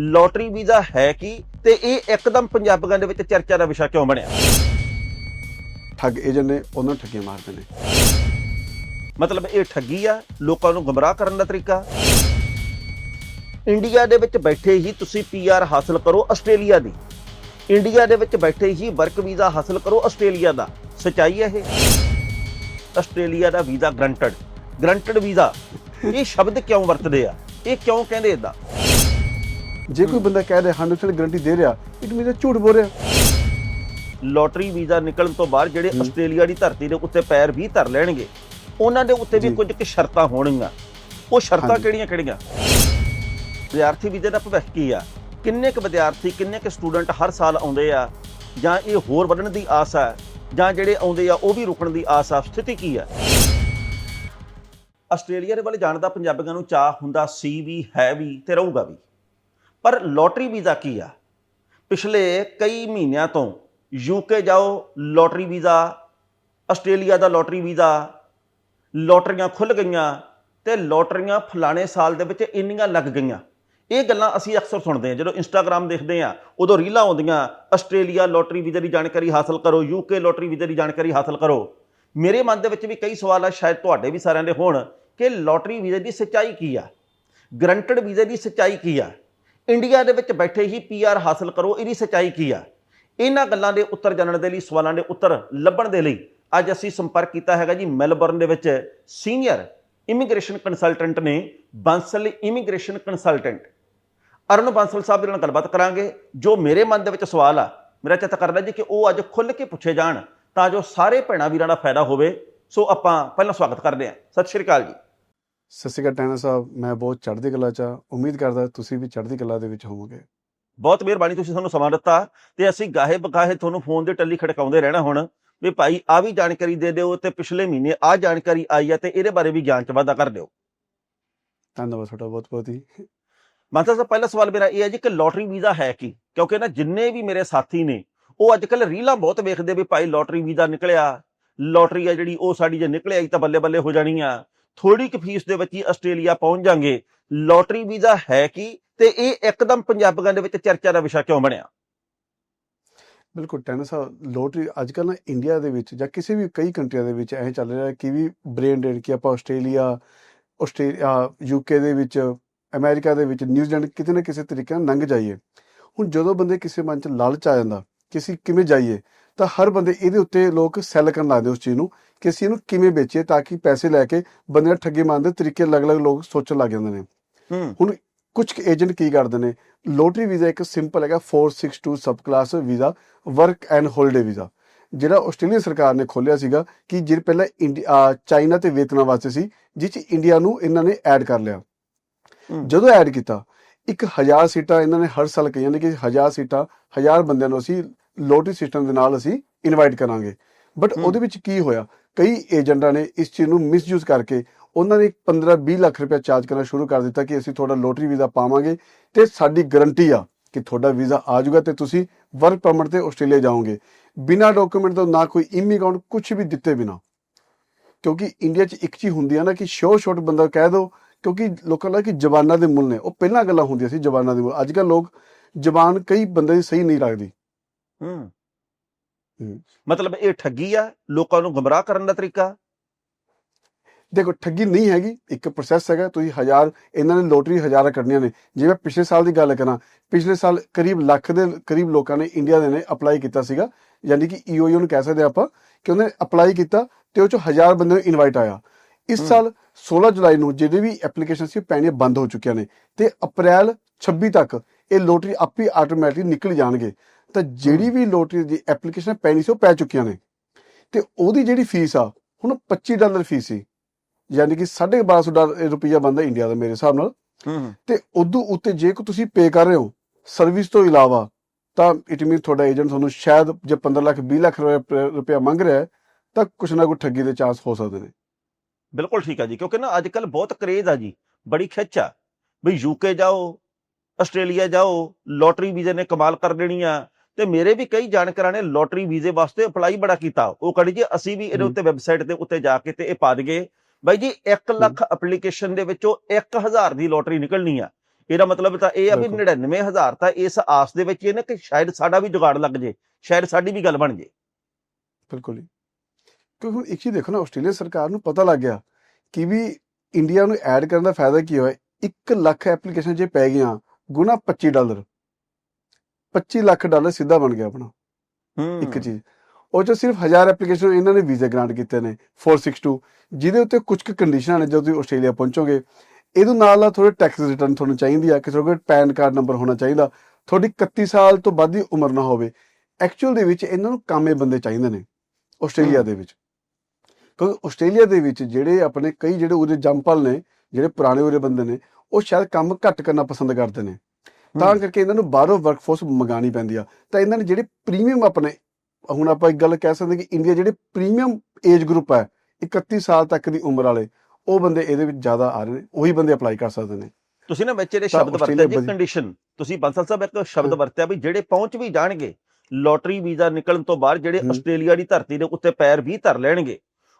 Lottery visa ਹੈ ਕੀ? ਤੇ ਇਹ ਇੱਕਦਮ ਪੰਜਾਬੀਆਂ ਦੇ ਵਿੱਚ ਚਰਚਾ ਦਾ ਵਿਸ਼ਾ ਕਿਉਂ ਬਣਿਆ? ਠੱਗ ਏਜੰਟ ਨੇ ਉਹਨਾਂ ਨੂੰ ਠੱਗੀਆਂ ਮਾਰਦੇ ਨੇ। ਮਤਲਬ ਇਹ ਠੱਗੀ ਆ ਲੋਕਾਂ ਨੂੰ ਗੁੰਮਰਾਹ ਕਰਨ ਦਾ ਤਰੀਕਾ? ਇੰਡੀਆ ਦੇ ਵਿੱਚ ਬੈਠੇ ਹੀ ਤੁਸੀਂ ਪੀਆਰ ਹਾਸਲ ਕਰੋ ਆਸਟ੍ਰੇਲੀਆ ਦੀ। ਇੰਡੀਆ ਦੇ ਵਿੱਚ ਬੈਠੇ ਹੀ ਵਰਕ ਵੀਜ਼ਾ ਹਾਸਲ ਕਰੋ ਆਸਟ੍ਰੇਲੀਆ ਦਾ। ਸਚਾਈ ਹੈ ਇਹ? ਆਸਟ੍ਰੇਲੀਆ ਦਾ ਵੀਜ਼ਾ ਗਰੰਟਡ। Guaranteed visa. ਇਹ ਸ਼ਬਦ ਕਿਉਂ ਵਰਤਦੇ ਆ? ਇਹ ਕਿਉਂ ਕਹਿੰਦੇ ਇਦਾਂ ਜੇ ਕੋਈ ਬੰਦਾ ਕਹਿ ਰਿਹਾ 100% ਗਾਰੰਟੀ ਦੇ ਰਿਹਾ ਇਟ ਮੀਨਸ ਝੂਠ ਬੋਲ ਰਿਹਾ। ਲੋਟਰੀ ਵੀਜ਼ਾ ਨਿਕਲਣ ਤੋਂ ਬਾਅਦ ਜਿਹੜੇ ਆਸਟ੍ਰੇਲੀਆ ਦੀ ਧਰਤੀ ਦੇ ਉੱਤੇ ਪੈਰ ਵੀ ਧਰ ਲੈਣਗੇ ਉਹਨਾਂ ਦੇ ਉੱਤੇ ਵੀ। ਕੁਝ ਕੁ ਸ਼ਰਤਾਂ ਹੋਣਗੀਆਂ। ਉਹ ਸ਼ਰਤਾਂ। ਕਿਹੜੀਆਂ ਕਿਹੜੀਆਂ? ਵਿਦਿਆਰਥੀ ਵੀਜ਼ੇ ਦਾ ਭਵਿੱਖ ਕੀ ਆ? ਕਿੰਨੇ ਕੁ ਵਿਦਿਆਰਥੀ ਕਿੰਨੇ ਕੁ ਸਟੂਡੈਂਟ ਹਰ ਸਾਲ ਆਉਂਦੇ ਆ? ਜਾਂ ਇਹ ਹੋਰ ਵਧਣ ਦੀ ਆਸ ਆ? ਜਾਂ ਜਿਹੜੇ ਆਉਂਦੇ ਆ ਉਹ ਵੀ ਰੁਕਣ ਦੀ ਆਸ ਆ? ਸਥਿਤੀ ਕੀ ਆ? ਆਸਟ੍ਰੇਲੀਆ ਦੇ ਵੱਲ ਜਾਣ ਦਾ ਪੰਜਾਬੀਆਂ ਨੂੰ ਚਾਹ ਹੁੰਦਾ ਸੀ ਵੀ ਹੈ ਵੀ ਤੇ ਰਹੂਗਾ ਵੀ। ਪਰ ਲੋਟਰੀ ਵੀਜ਼ਾ ਕੀ ਆ? ਪਿਛਲੇ ਕਈ ਮਹੀਨਿਆਂ ਤੋਂ ਯੂਕੇ ਜਾਓ, ਲੋਟਰੀ ਵੀਜ਼ਾ, ਆਸਟ੍ਰੇਲੀਆ ਦਾ ਲੋਟਰੀ ਵੀਜ਼ਾ, ਲੋਟਰੀਆਂ ਖੁੱਲ ਗਈਆਂ ਤੇ ਲੋਟਰੀਆਂ ਫਲਾਣੇ ਸਾਲ ਦੇ ਵਿੱਚ ਇੰਨੀਆਂ ਲੱਗ ਗਈਆਂ। ਇਹ ਗੱਲਾਂ ਅਸੀਂ ਅਕਸਰ ਸੁਣਦੇ ਹਾਂ, ਜਦੋਂ ਇੰਸਟਾਗ੍ਰam ਦੇਖਦੇ ਹਾਂ, ਉਦੋਂ ਰੀਲਾਂ ਆਉਂਦੀਆਂ, ਆਸਟ੍ਰੇਲੀਆ ਲੋਟਰੀ ਵੀਜ਼ੇ ਦੀ ਜਾਣਕਾਰੀ ਹਾਸਲ ਕਰੋ ਯੂਕੇ ਲੋਟਰੀ ਵੀਜ਼ੇ ਦੀ ਜਾਣਕਾਰੀ ਹਾਸਲ ਕਰੋ। ਮੇਰੇ ਮਨ ਦੇ ਵਿੱਚ ਵੀ ਕਈ ਸਵਾਲ ਆ, ਸ਼ਾਇਦ ਤੁਹਾਡੇ ਵੀ ਸਾਰਿਆਂ ਦੇ ਹੋਣ, ਕਿ ਲੋਟਰੀ ਵੀਜ਼ੇ ਦੀ ਸੱਚਾਈ ਕੀ ਆ? ਗਰੰਟਡ ਵੀਜ਼ੇ ਦੀ ਸੱਚਾਈ ਕੀ ਆ? ਇੰਡੀਆ ਦੇ ਵਿੱਚ ਬੈਠੇ ਹੀ ਪੀਆਰ ਹਾਸਲ ਕਰੋ, ਇਹਦੀ ਸੱਚਾਈ ਕੀ ਆ? ਇਹਨਾਂ ਗੱਲਾਂ ਦੇ ਉੱਤਰ ਜਾਣਨ ਦੇ ਲਈ, ਸਵਾਲਾਂ ਦੇ ਉੱਤਰ ਲੱਭਣ ਦੇ ਲਈ ਅੱਜ ਅਸੀਂ ਸੰਪਰਕ ਕੀਤਾ ਹੈਗਾ ਜੀ ਮੈਲਬਰਨ ਦੇ ਵਿੱਚ ਸੀਨੀਅਰ ਇਮੀਗ੍ਰੇਸ਼ਨ ਕੰਸਲਟੈਂਟ ਨੇ, ਬਾਂਸਲ ਇਮੀਗ੍ਰੇਸ਼ਨ ਕੰਸਲਟੈਂਟ। ਅਰੁਣ ਬਾਂਸਲ ਸਾਹਿਬ ਦੇ ਨਾਲ ਗੱਲਬਾਤ ਕਰਾਂਗੇ, ਜੋ ਮੇਰੇ ਮਨ ਦੇ ਵਿੱਚ ਸਵਾਲ ਆ, ਮੇਰਾ ਚਿੱਤ ਕਰਦਾ ਜੀ ਕਿ ਉਹ ਅੱਜ ਖੁੱਲ੍ਹ ਕੇ ਪੁੱਛੇ ਜਾਣ ਤਾਂ ਜੋ ਸਾਰੇ ਭੈਣਾਂ ਵੀਰਾਂ ਦਾ ਫਾਇਦਾ ਹੋਵੇ। ਸੋ ਆਪਾਂ ਪਹਿਲਾਂ ਸਵਾਗਤ ਕਰਦੇ ਹਾਂ। ਸਤਿ ਸ਼੍ਰੀ ਅਕਾਲ ਜੀ। ਸਤਿ ਸ਼੍ਰੀ ਅਕਾਲ ਟੈਨਾ ਸਾਹਿਬ ਮੈਂ ਬਹੁਤ ਚੜ੍ਹਦੀ ਕਲਾ ਚ। ਉਮੀਦ ਕਰਦਾ ਤੁਸੀਂ ਵੀ ਚੜ੍ਹਦੀ ਕਲਾ ਦੇ ਵਿੱਚ ਹੋਵੋਗੇ। ਬਹੁਤ ਮਿਹਰਬਾਨੀ ਤੁਸੀਂ ਸਾਨੂੰ ਸਮਾਂ ਦਿੱਤਾ ਤੇ ਅਸੀਂ ਗਾਹੇ ਬਗਾਹੇ ਤੁਹਾਨੂੰ ਫੋਨ ਦੇ ਟੱਲੀ ਖੜਕਾਉਂਦੇ ਰਹਿਣਾ ਹੁਣ। ਵੀ ਭਾਈ ਆ ਵੀ ਜਾਣਕਾਰੀ ਦੇ ਦਿਓ ਤੇ ਪਿਛਲੇ ਮਹੀਨੇ ਆ ਜਾਣਕਾਰੀ ਆਈ ਹੈ ਤੇ ਇਹਦੇ ਬਾਰੇ ਵੀ ਗਿਆਨ ਚ ਵਾਧਾ ਕਰ ਦਿਓ। ਧੰਨਵਾਦ ਤੁਹਾਡਾ ਬਹੁਤ ਬਹੁਤ ਹੀ ਮਾਤਾ ਸਾਹਿਬ ਪਹਿਲਾ ਸਵਾਲ ਮੇਰਾ ਇਹ ਹੈ ਜੀ ਕਿ ਲੋਟਰੀ ਵੀਜ਼ਾ ਹੈ ਕੀ? ਕਿਉਂਕਿ ਨਾ ਜਿੰਨੇ ਵੀ ਮੇਰੇ ਸਾਥੀ ਨੇ ਉਹ ਅੱਜ ਕੱਲ ਰੀਲਾਂ ਬਹੁਤ ਵੇਖਦੇ ਵੀ ਭਾਈ ਲੋਟਰੀ ਵੀਜ਼ਾ ਨਿਕਲਿਆ। ਲੋਟਰੀ ਆ ਜਿਹੜੀ ਉਹ ਸਾਡੀ ਜੇ ਨਿਕਲਿਆ ਤਾਂ ਬੱਲੇ ਬੱਲੇ ਹੋ ਜਾਣੀ ਆ। ਥੋੜੀ ਕੁ ਫੀਸ ਦੇ ਵਿੱਚ ਹੀ ਆਸਟ੍ਰੇਲੀਆ ਪਹੁੰਚ ਜਾਾਂਗੇ ਲੋਟਰੀ ਵੀਜ਼ਾ ਹੈ ਕੀ? ਤੇ ਇਹ ਇੱਕਦਮ ਪੰਜਾਬੀਆਂ ਦੇ ਵਿੱਚ ਚਰਚਾ ਦਾ ਵਿਸ਼ਾ ਕਿਉਂ ਬਣਿਆ? ਬਿਲਕੁਲ ਟੈਨਾ ਸਾਹਿਬ, ਲੋਟਰੀ ਅੱਜ ਕੱਲ੍ਹ ਨਾ ਇੰਡੀਆ ਦੇ ਵਿੱਚ ਜਾਂ ਕਿਸੇ ਵੀ ਕਈ ਕੰਟਰੀਆਂ ਦੇ ਵਿੱਚ ਐਂ ਚੱਲ ਰਿਹਾ ਕਿ ਵੀ ਬ੍ਰੇਨ ਡੈਡ ਕਿ ਆਪਾਂ ਆਸਟ੍ਰੇਲੀਆ ਆਸਟ੍ਰੇਲੀਆ ਯੂਕੇ ਦੇ ਵਿੱਚ, ਅਮਰੀਕਾ ਦੇ ਵਿੱਚ ਨਿਊਜ਼ੀਲੈਂਡ ਕਿਤੇ ਨਾ ਕਿਸੇ ਤਰੀਕੇ ਨਾਲ ਲੰਘ ਜਾਈਏ। ਹੁਣ ਜਦੋਂ ਬੰਦੇ ਕਿਸੇ ਮਨ 'ਚ ਲਾਲਚ ਆ ਜਾਂਦਾ ਕਿ ਅਸੀਂ ਕਿਵੇਂ ਜਾਈਏ, ਤਾਂ ਹਰ ਬੰਦੇ ਇਹਦੇ ਉੱਤੇ ਲੋਕ ਸੈੱਲ ਕਰਨ ਲੱਗਦੇ ਉਸ ਚੀਜ਼ ਨੂੰ। ਕਿ ਅਸੀਂ ਇਹਨੂੰ ਕਿਵੇਂ ਵੇਚੀਏ ਤਾਂ ਕਿ ਪੈਸੇ ਲੈ ਕੇ ਬੰਦੇ ਠੱਗੀ ਮਾਰਨ ਦੇ ਤਰੀਕੇ ਅਲੱਗ-ਅਲੱਗ ਲੋਕ ਸੋਚਣ ਲੱਗ ਜਾਂਦੇ ਨੇ। ਹੁਣ ਕੁਝ ਏਜੰਟ ਕੀ ਕਰਦੇ ਨੇ? ਲੋਟਰੀ ਵੀਜ਼ਾ ਇੱਕ ਸਿੰਪਲ ਹੈਗਾ 462 sub class visa work and holiday visa ਜਿਹੜਾ ਆਸਟ੍ਰੇਲੀਆ ਸਰਕਾਰ ਨੇ ਖੋਲਿਆ ਸੀਗਾ ਕਿ ਜਿਹੜੇ ਪਹਿਲਾਂ ਇੰਡੀਆ ਚਾਈਨਾ ਤੇ ਵੀਅਤਨਾਮ ਵਾਸਤੇ ਸੀ ਜਿਸ 'ਚ ਇੰਡੀਆ ਨੂੰ ਇਹਨਾਂ ਨੇ ਐਡ ਕਰ ਲਿਆ। ਜਦੋਂ ਐਡ ਕੀਤਾ ਇੱਕ ਹਜ਼ਾਰ ਸੀਟਾਂ ਇਹਨਾਂ ਨੇ ਹਰ ਸਾਲ ਕਹੀਆਂ ਨੇ ਕਿ ਹਜ਼ਾਰ ਸੀਟਾਂ ਹਜ਼ਾਰ ਬੰਦਿਆਂ ਨੂੰ ਅਸੀਂ ਲੋਟਰੀ ਸਿਸਟਮ ਦੇ ਨਾਲ ਅਸੀਂ ਇਨਵਾਈਟ ਕਰਾਂਗੇ। ਬਟ। ਉਹਦੇ ਵਿੱਚ ਕੀ ਹੋਇਆ? ਕਈ ਏਜੰਟਾਂ ਨੇ ਇਸ ਚੀਜ਼ ਨੂੰ ਮਿਸਯੂਜ਼ ਕਰਕੇ ਉਹਨਾਂ ਨੇ 15-20 ਲੱਖ ਰੁਪਏ ਚਾਰਜ ਕਰਨਾ ਸ਼ੁਰੂ ਕਰ ਦਿੱਤਾ ਕਿ ਅਸੀਂ ਤੁਹਾਡਾ ਲੋਟਰੀ ਵੀਜ਼ਾ ਪਾਵਾਂਗੇ ਤੇ ਸਾਡੀ ਗਾਰੰਟੀ ਆ ਕਿ ਤੁਹਾਡਾ ਵੀਜ਼ਾ ਆ ਜਾਊਗਾ ਤੇ ਤੁਸੀਂ ਵਰਕ ਪਰਮਿਟ ਤੇ ਆਸਟ੍ਰੇਲੀਆ ਜਾਓਗੇ। ਬਿਨਾਂ ਡਾਕੂਮੈਂਟ ਤੋਂ ਨਾ ਕੋਈ ਇਮੀਗ੍ਰੈਂਟ ਕੁਝ ਵੀ ਦਿੱਤੇ ਬਿਨਾ। ਕਿਉਂਕਿ ਇੰਡੀਆ 'ਚ ਇੱਕ ਚੀਜ਼ ਹੁੰਦੀ ਆ ਨਾ ਕਿ ਸ਼ੋਰ ਸ਼ੋਟ ਬੰਦਾ ਕਹਿ ਦੋ, ਕਿਉਂਕਿ ਲੋਕਾਂ ਦਾ ਕਿ ਜ਼ਬਾਨਾਂ ਦੇ ਮੁੱਲ ਨੇ। ਉਹ ਪਹਿਲਾਂ ਗੱਲਾਂ ਹੁੰਦੀਆਂ ਸੀ ਜ਼ਬਾਨਾਂ ਦੇ ਮੁੱਲ। ਅੱਜ ਕੱਲ੍ਹ ਲੋਕ ਜ਼ਬਾਨ ਕਈ ਬੰਦੇ ਦੀ ਸਹੀ ਨਹੀਂ ਲੱਗਦੀ। ਹੂੰ। ਮਤਲਬ ਇਹ ਠੱਗੀ ਆ ਲੋਕਾਂ ਨੂੰ ਗੁੰਮਰਾਹ ਕਰਨ ਦਾ ਤਰੀਕਾ? ਦੇਖੋ ਠੱਗੀ ਨਹੀਂ ਹੈਗੀ ਇੱਕ ਪ੍ਰੋਸੈਸ ਹੈਗਾ ਤੁਸੀਂ ਹਜ਼ਾਰ ਇਹਨਾਂ ਨੇ ਲੋਟਰੀ ਹਜ਼ਾਰਾਂ ਕੱਢਣੀਆਂ ਨੇ। ਜੇ ਮੈਂ ਪਿਛਲੇ ਸਾਲ ਦੀ ਗੱਲ ਕਰਾਂ ਪਿਛਲੇ ਸਾਲ ਕਰੀਬ ਲੱਖ ਦੇ ਕਰੀਬ ਲੋਕਾਂ ਨੇ ਇੰਡੀਆ ਦੇ ਨੇ ਅਪਲਾਈ ਕੀਤਾ ਸੀਗਾ। ਯਾਨੀ ਕਿ ਈਓਯੂ ਨੂੰ ਕਹਿ ਸਕਦੇ ਆਪਾਂ ਕਿ ਉਹਨੇ ਅਪਲਾਈ ਕੀਤਾ ਤੇ ਉਹ ਚੋਂ ਹਜ਼ਾਰ ਬੰਦੇ ਨੂੰ ਇਨਵਾਈਟ ਆਇਆ। ਇਸ। ਸਾਲ 16 ਜੁਲਾਈ ਨੂੰ ਜਿਹੜੇ ਵੀ ਐਪਲੀਕੇਸ਼ਨ ਸੀ ਪੈਣੀਆਂ ਬੰਦ ਹੋ ਚੁੱਕੀਆਂ ਨੇ ਤੇ ਅਪ੍ਰੈਲ 26 ਤੱਕ ਇਹ ਲੋਟਰੀ ਆਪੇ ਆਟੋਮੈਟਿਕ ਨਿਕਲ ਜਾਣਗੇ। ਤਾਂ ਜਿਹੜੀ ਵੀ ਲੋਟਰੀ ਦੀ ਐਪਲੀਕੇਸ਼ਨ ਪੈਣੀ ਸੀ ਉਹ ਪੈ ਚੁੱਕੀਆਂ ਨੇ। ਤੇ ਉਹਦੀ ਜਿਹੜੀ ਫੀਸ ਆ ਹੁਣ 25 ਡਾਲਰ ਫੀਸ ਸੀ। ਯਾਨੀ ਕਿ 1250 ਡਾਲਰ ਰੁਪਈਆ ਬੰਦਾ ਇੰਡੀਆ ਦਾ ਮੇਰੇ ਹਿਸਾਬ ਨਾਲ। ਹੂੰ ਤੇ ਉਦੋਂ ਉੱਤੇ ਜੇ ਕੋ ਤੁਸੀਂ ਪੇ ਕਰ ਰਹੇ ਹੋ ਸਰਵਿਸ ਤੋਂ ਇਲਾਵਾ ਤਾਂ ਇਟ ਮੀਨ ਤੁਹਾਡਾ ਏਜੰਟ ਤੁਹਾਨੂੰ ਸ਼ਾਇਦ ਜੇ 15 ਲੱਖ 20 ਲੱਖ ਰੁਪਇਆ ਮੰਗ ਰਿਹਾ ਤਾਂ ਕੁਛ ਨਾ ਕੁਛ ਠੱਗੀ ਦੇ ਚਾਂਸ ਹੋ ਸਕਦੇ ਨੇ। ਬਿਲਕੁਲ ਠੀਕ ਆ ਜੀ ਕਿਉਂਕਿ ਨਾ ਅੱਜ ਕੱਲ ਬਹੁਤ ਕਰੇਜ਼ ਆ ਜੀ ਬੜੀ ਖਿੱਚ ਆ। ਵੀ ਯੂਕੇ ਜਾਓ ਆਸਟ੍ਰੇਲੀਆ ਜਾਓ ਲੋਟਰੀ ਵੀਜ਼ੇ ਨੇ ਕਮਾਲ ਕਰ ਦੇਣੀ ਆ। ਤੇ ਮੇਰੇ ਵੀ ਕਈ ਜਾਣਕਾਰਾਂ ਨੇ ਲੋਟਰੀ ਵੀਜ਼ੇ ਵਾਸਤੇ ਅਪਲਾਈ ਬੜਾ ਕੀਤਾ। ਉਹ ਕਹਿੰਦੇ ਜੀ ਅਸੀਂ ਵੀ ਇਹਦੇ ਹੂੰ। ਉੱਤੇ ਵੈਬਸਾਈਟ ਦੇ ਉੱਤੇ ਜਾ ਕੇ ਤੇ ਇਹ ਪਾ ਦਈਏ। ਬਾਈ ਜੀ 1 ਲੱਖ ਐਪਲੀਕੇਸ਼ਨ ਦੇ ਵਿੱਚੋਂ 1000 ਦੀ ਲੋਟਰੀ ਨਿਕਲਣੀ ਆ। ਇਹਦਾ ਮਤਲਬ ਤਾਂ ਇਹ ਆ ਵੀ ਬਿਲਕੁਲ। 99000 ਤਾਂ ਇਸ ਆਸ ਦੇ ਵਿੱਚ ਹੀ ਨੇ ਕਿ ਸ਼ਾਇਦ ਸਾਡਾ ਵੀ ਜੁਗਾੜ ਲੱਗ ਜੇ ਸ਼ਾਇਦ ਸਾਡੀ ਵੀ ਗੱਲ ਬਣ ਜੇ। ਬਿਲਕੁਲ ਹੀ ਕਿਉਂਕਿ ਹੁਣ ਇੱਕ ਚੀਜ਼ ਦੇਖੋ ਨਾ ਆਸਟ੍ਰੇਲੀਆ ਸਰਕਾਰ ਨੂੰ ਪਤਾ ਲੱਗ ਗਿਆ ਕਿ ਵੀ ਇੰਡੀਆ ਨੂੰ ਐਡ ਕਰਨ ਦਾ ਫਾਇਦਾ ਕੀ ਹੋਇਆ। 1 ਲੱਖ ਐਪਲੀਕੇਸ਼ਨ ਜੇ ਪੈ ਗਈਆਂ ਗੁਣਾ 25 ਡਾਲਰ। 25 ਲੱਖ ਡਾਲਰ ਸਿੱਧਾ ਬਣ ਗਿਆ ਆਪਣਾ ਹੂੰ। ਇੱਕ ਚੀਜ਼। ਉਹ ਚ ਸਿਰਫ 1000 ਐਪਲੀਕੇਸ਼ਨ ਇਹਨਾਂ ਨੇ ਵੀਜ਼ਾ ਗ੍ਰਾਂਟ ਕੀਤੇ ਨੇ 462 ਜਿਹਦੇ ਉੱਤੇ ਕੁਝ ਕੁ ਕੰਡੀਸ਼ਨਾਂ ਨੇ ਜਦੋਂ ਤੁਸੀਂ ਆਸਟ੍ਰੇਲੀਆ ਪਹੁੰਚੋਗੇ। ਇਹਦੇ ਨਾਲ ਨਾਲ ਥੋੜੇ ਟੈਕਸ ਰਿਟਰਨ ਤੁਹਾਨੂੰ ਚਾਹੀਦੀ ਆ ਕਿ ਤੁਹਾਡੇ ਕੋਲ ਪੈਨ ਕਾਰਡ ਨੰਬਰ ਹੋਣਾ ਚਾਹੀਦਾ। ਤੁਹਾਡੀ 31 ਸਾਲ ਤੋਂ ਵੱਧ ਦੀ ਉਮਰ ਨਾ ਹੋਵੇ। ਐਕਚੁਅਲ ਦੇ ਵਿੱਚ ਇਹਨਾਂ ਨੂੰ ਕਾਮੇ ਬੰਦੇ ਚਾਹੀਦੇ ਨੇ ਆਸਟ੍ਰੇਲੀਆ। ਦੇ ਵਿੱਚ। ਕਿਉਂਕਿ ਆਸਟ੍ਰੇਲੀਆ ਦੇ ਵਿੱਚ ਜਿਹੜੇ ਆਪਣੇ ਕਈ ਜਿਹੜੇ ਉਹਦੇ ਜੰਪਲ ਨੇ ਜਿਹੜੇ ਪੁਰਾਣੇ ਉਹਦੇ ਬੰਦੇ ਨੇ ਉਹ ਸ਼ਾਇਦ ਕੰਮ ਘੱਟ ਕਰਨਾ ਪਸੰਦ ਕਰਦੇ ਨੇ। ਤਾਂ। ਕਰਕੇ ਇਹਨਾਂ ਨੂੰ ਬਾਹਰੋਂ ਵਰਕਫੋਰਸ ਮੰਗਾਣੀ ਪੈਂਦੀ ਆ ਤਾਂ ਇਹਨਾਂ ਨੇ ਜਿਹੜੇ ਪ੍ਰੀਮੀਅਮ ਆਪਣੇ ਹੁਣ ਆਪਾਂ ਇੱਕ ਗੱਲ ਕਹਿ ਸਕਦੇ ਕਿ ਇੰਡੀਆ ਜਿਹੜੇ ਪ੍ਰੀਮੀਅਮ ਏਜ ਗਰੁੱਪ ਹੈ 31 ਸਾਲ ਤੱਕ ਦੀ ਉਮਰ ਵਾਲੇ ਉਹ ਬੰਦੇ ਇਹਦੇ ਵਿੱਚ ਜ਼ਿਆਦਾ ਆ ਰਹੇ ਨੇ ਉਹੀ ਬੰਦੇ ਅਪਲਾਈ ਕਰ ਸਕਦੇ ਨੇ ਤੁਸੀਂ ਨਾ ਵਿੱਚ ਇਹਦੇ ਸ਼ਬਦ ਵਰਤੇ ਆਸਟ੍ਰੇਲੀਆ ਜੀ ਕੰਡੀਸ਼ਨ ਤੁਸੀਂ ਬੰਸਲ ਸਾਹਿਬ ਇੱਕ ਸ਼ਬਦ। ਵਰਤਿਆ ਵੀ ਜਿਹੜੇ ਪਹੁੰਚ ਵੀ ਜਾਣਗੇ ਲੋਟਰੀ ਵੀਜ਼ਾ ਨਿਕਲਣ ਤੋਂ ਬਾਅਦ ਜਿਹੜੇ। ਆਸਟ੍ਰੇਲੀਆ ਦੀ ਧਰਤੀ ਦੇ ਉੱਤੇ ਪੈਰ ਵੀ ਧਰ ਲੈਣਗੇ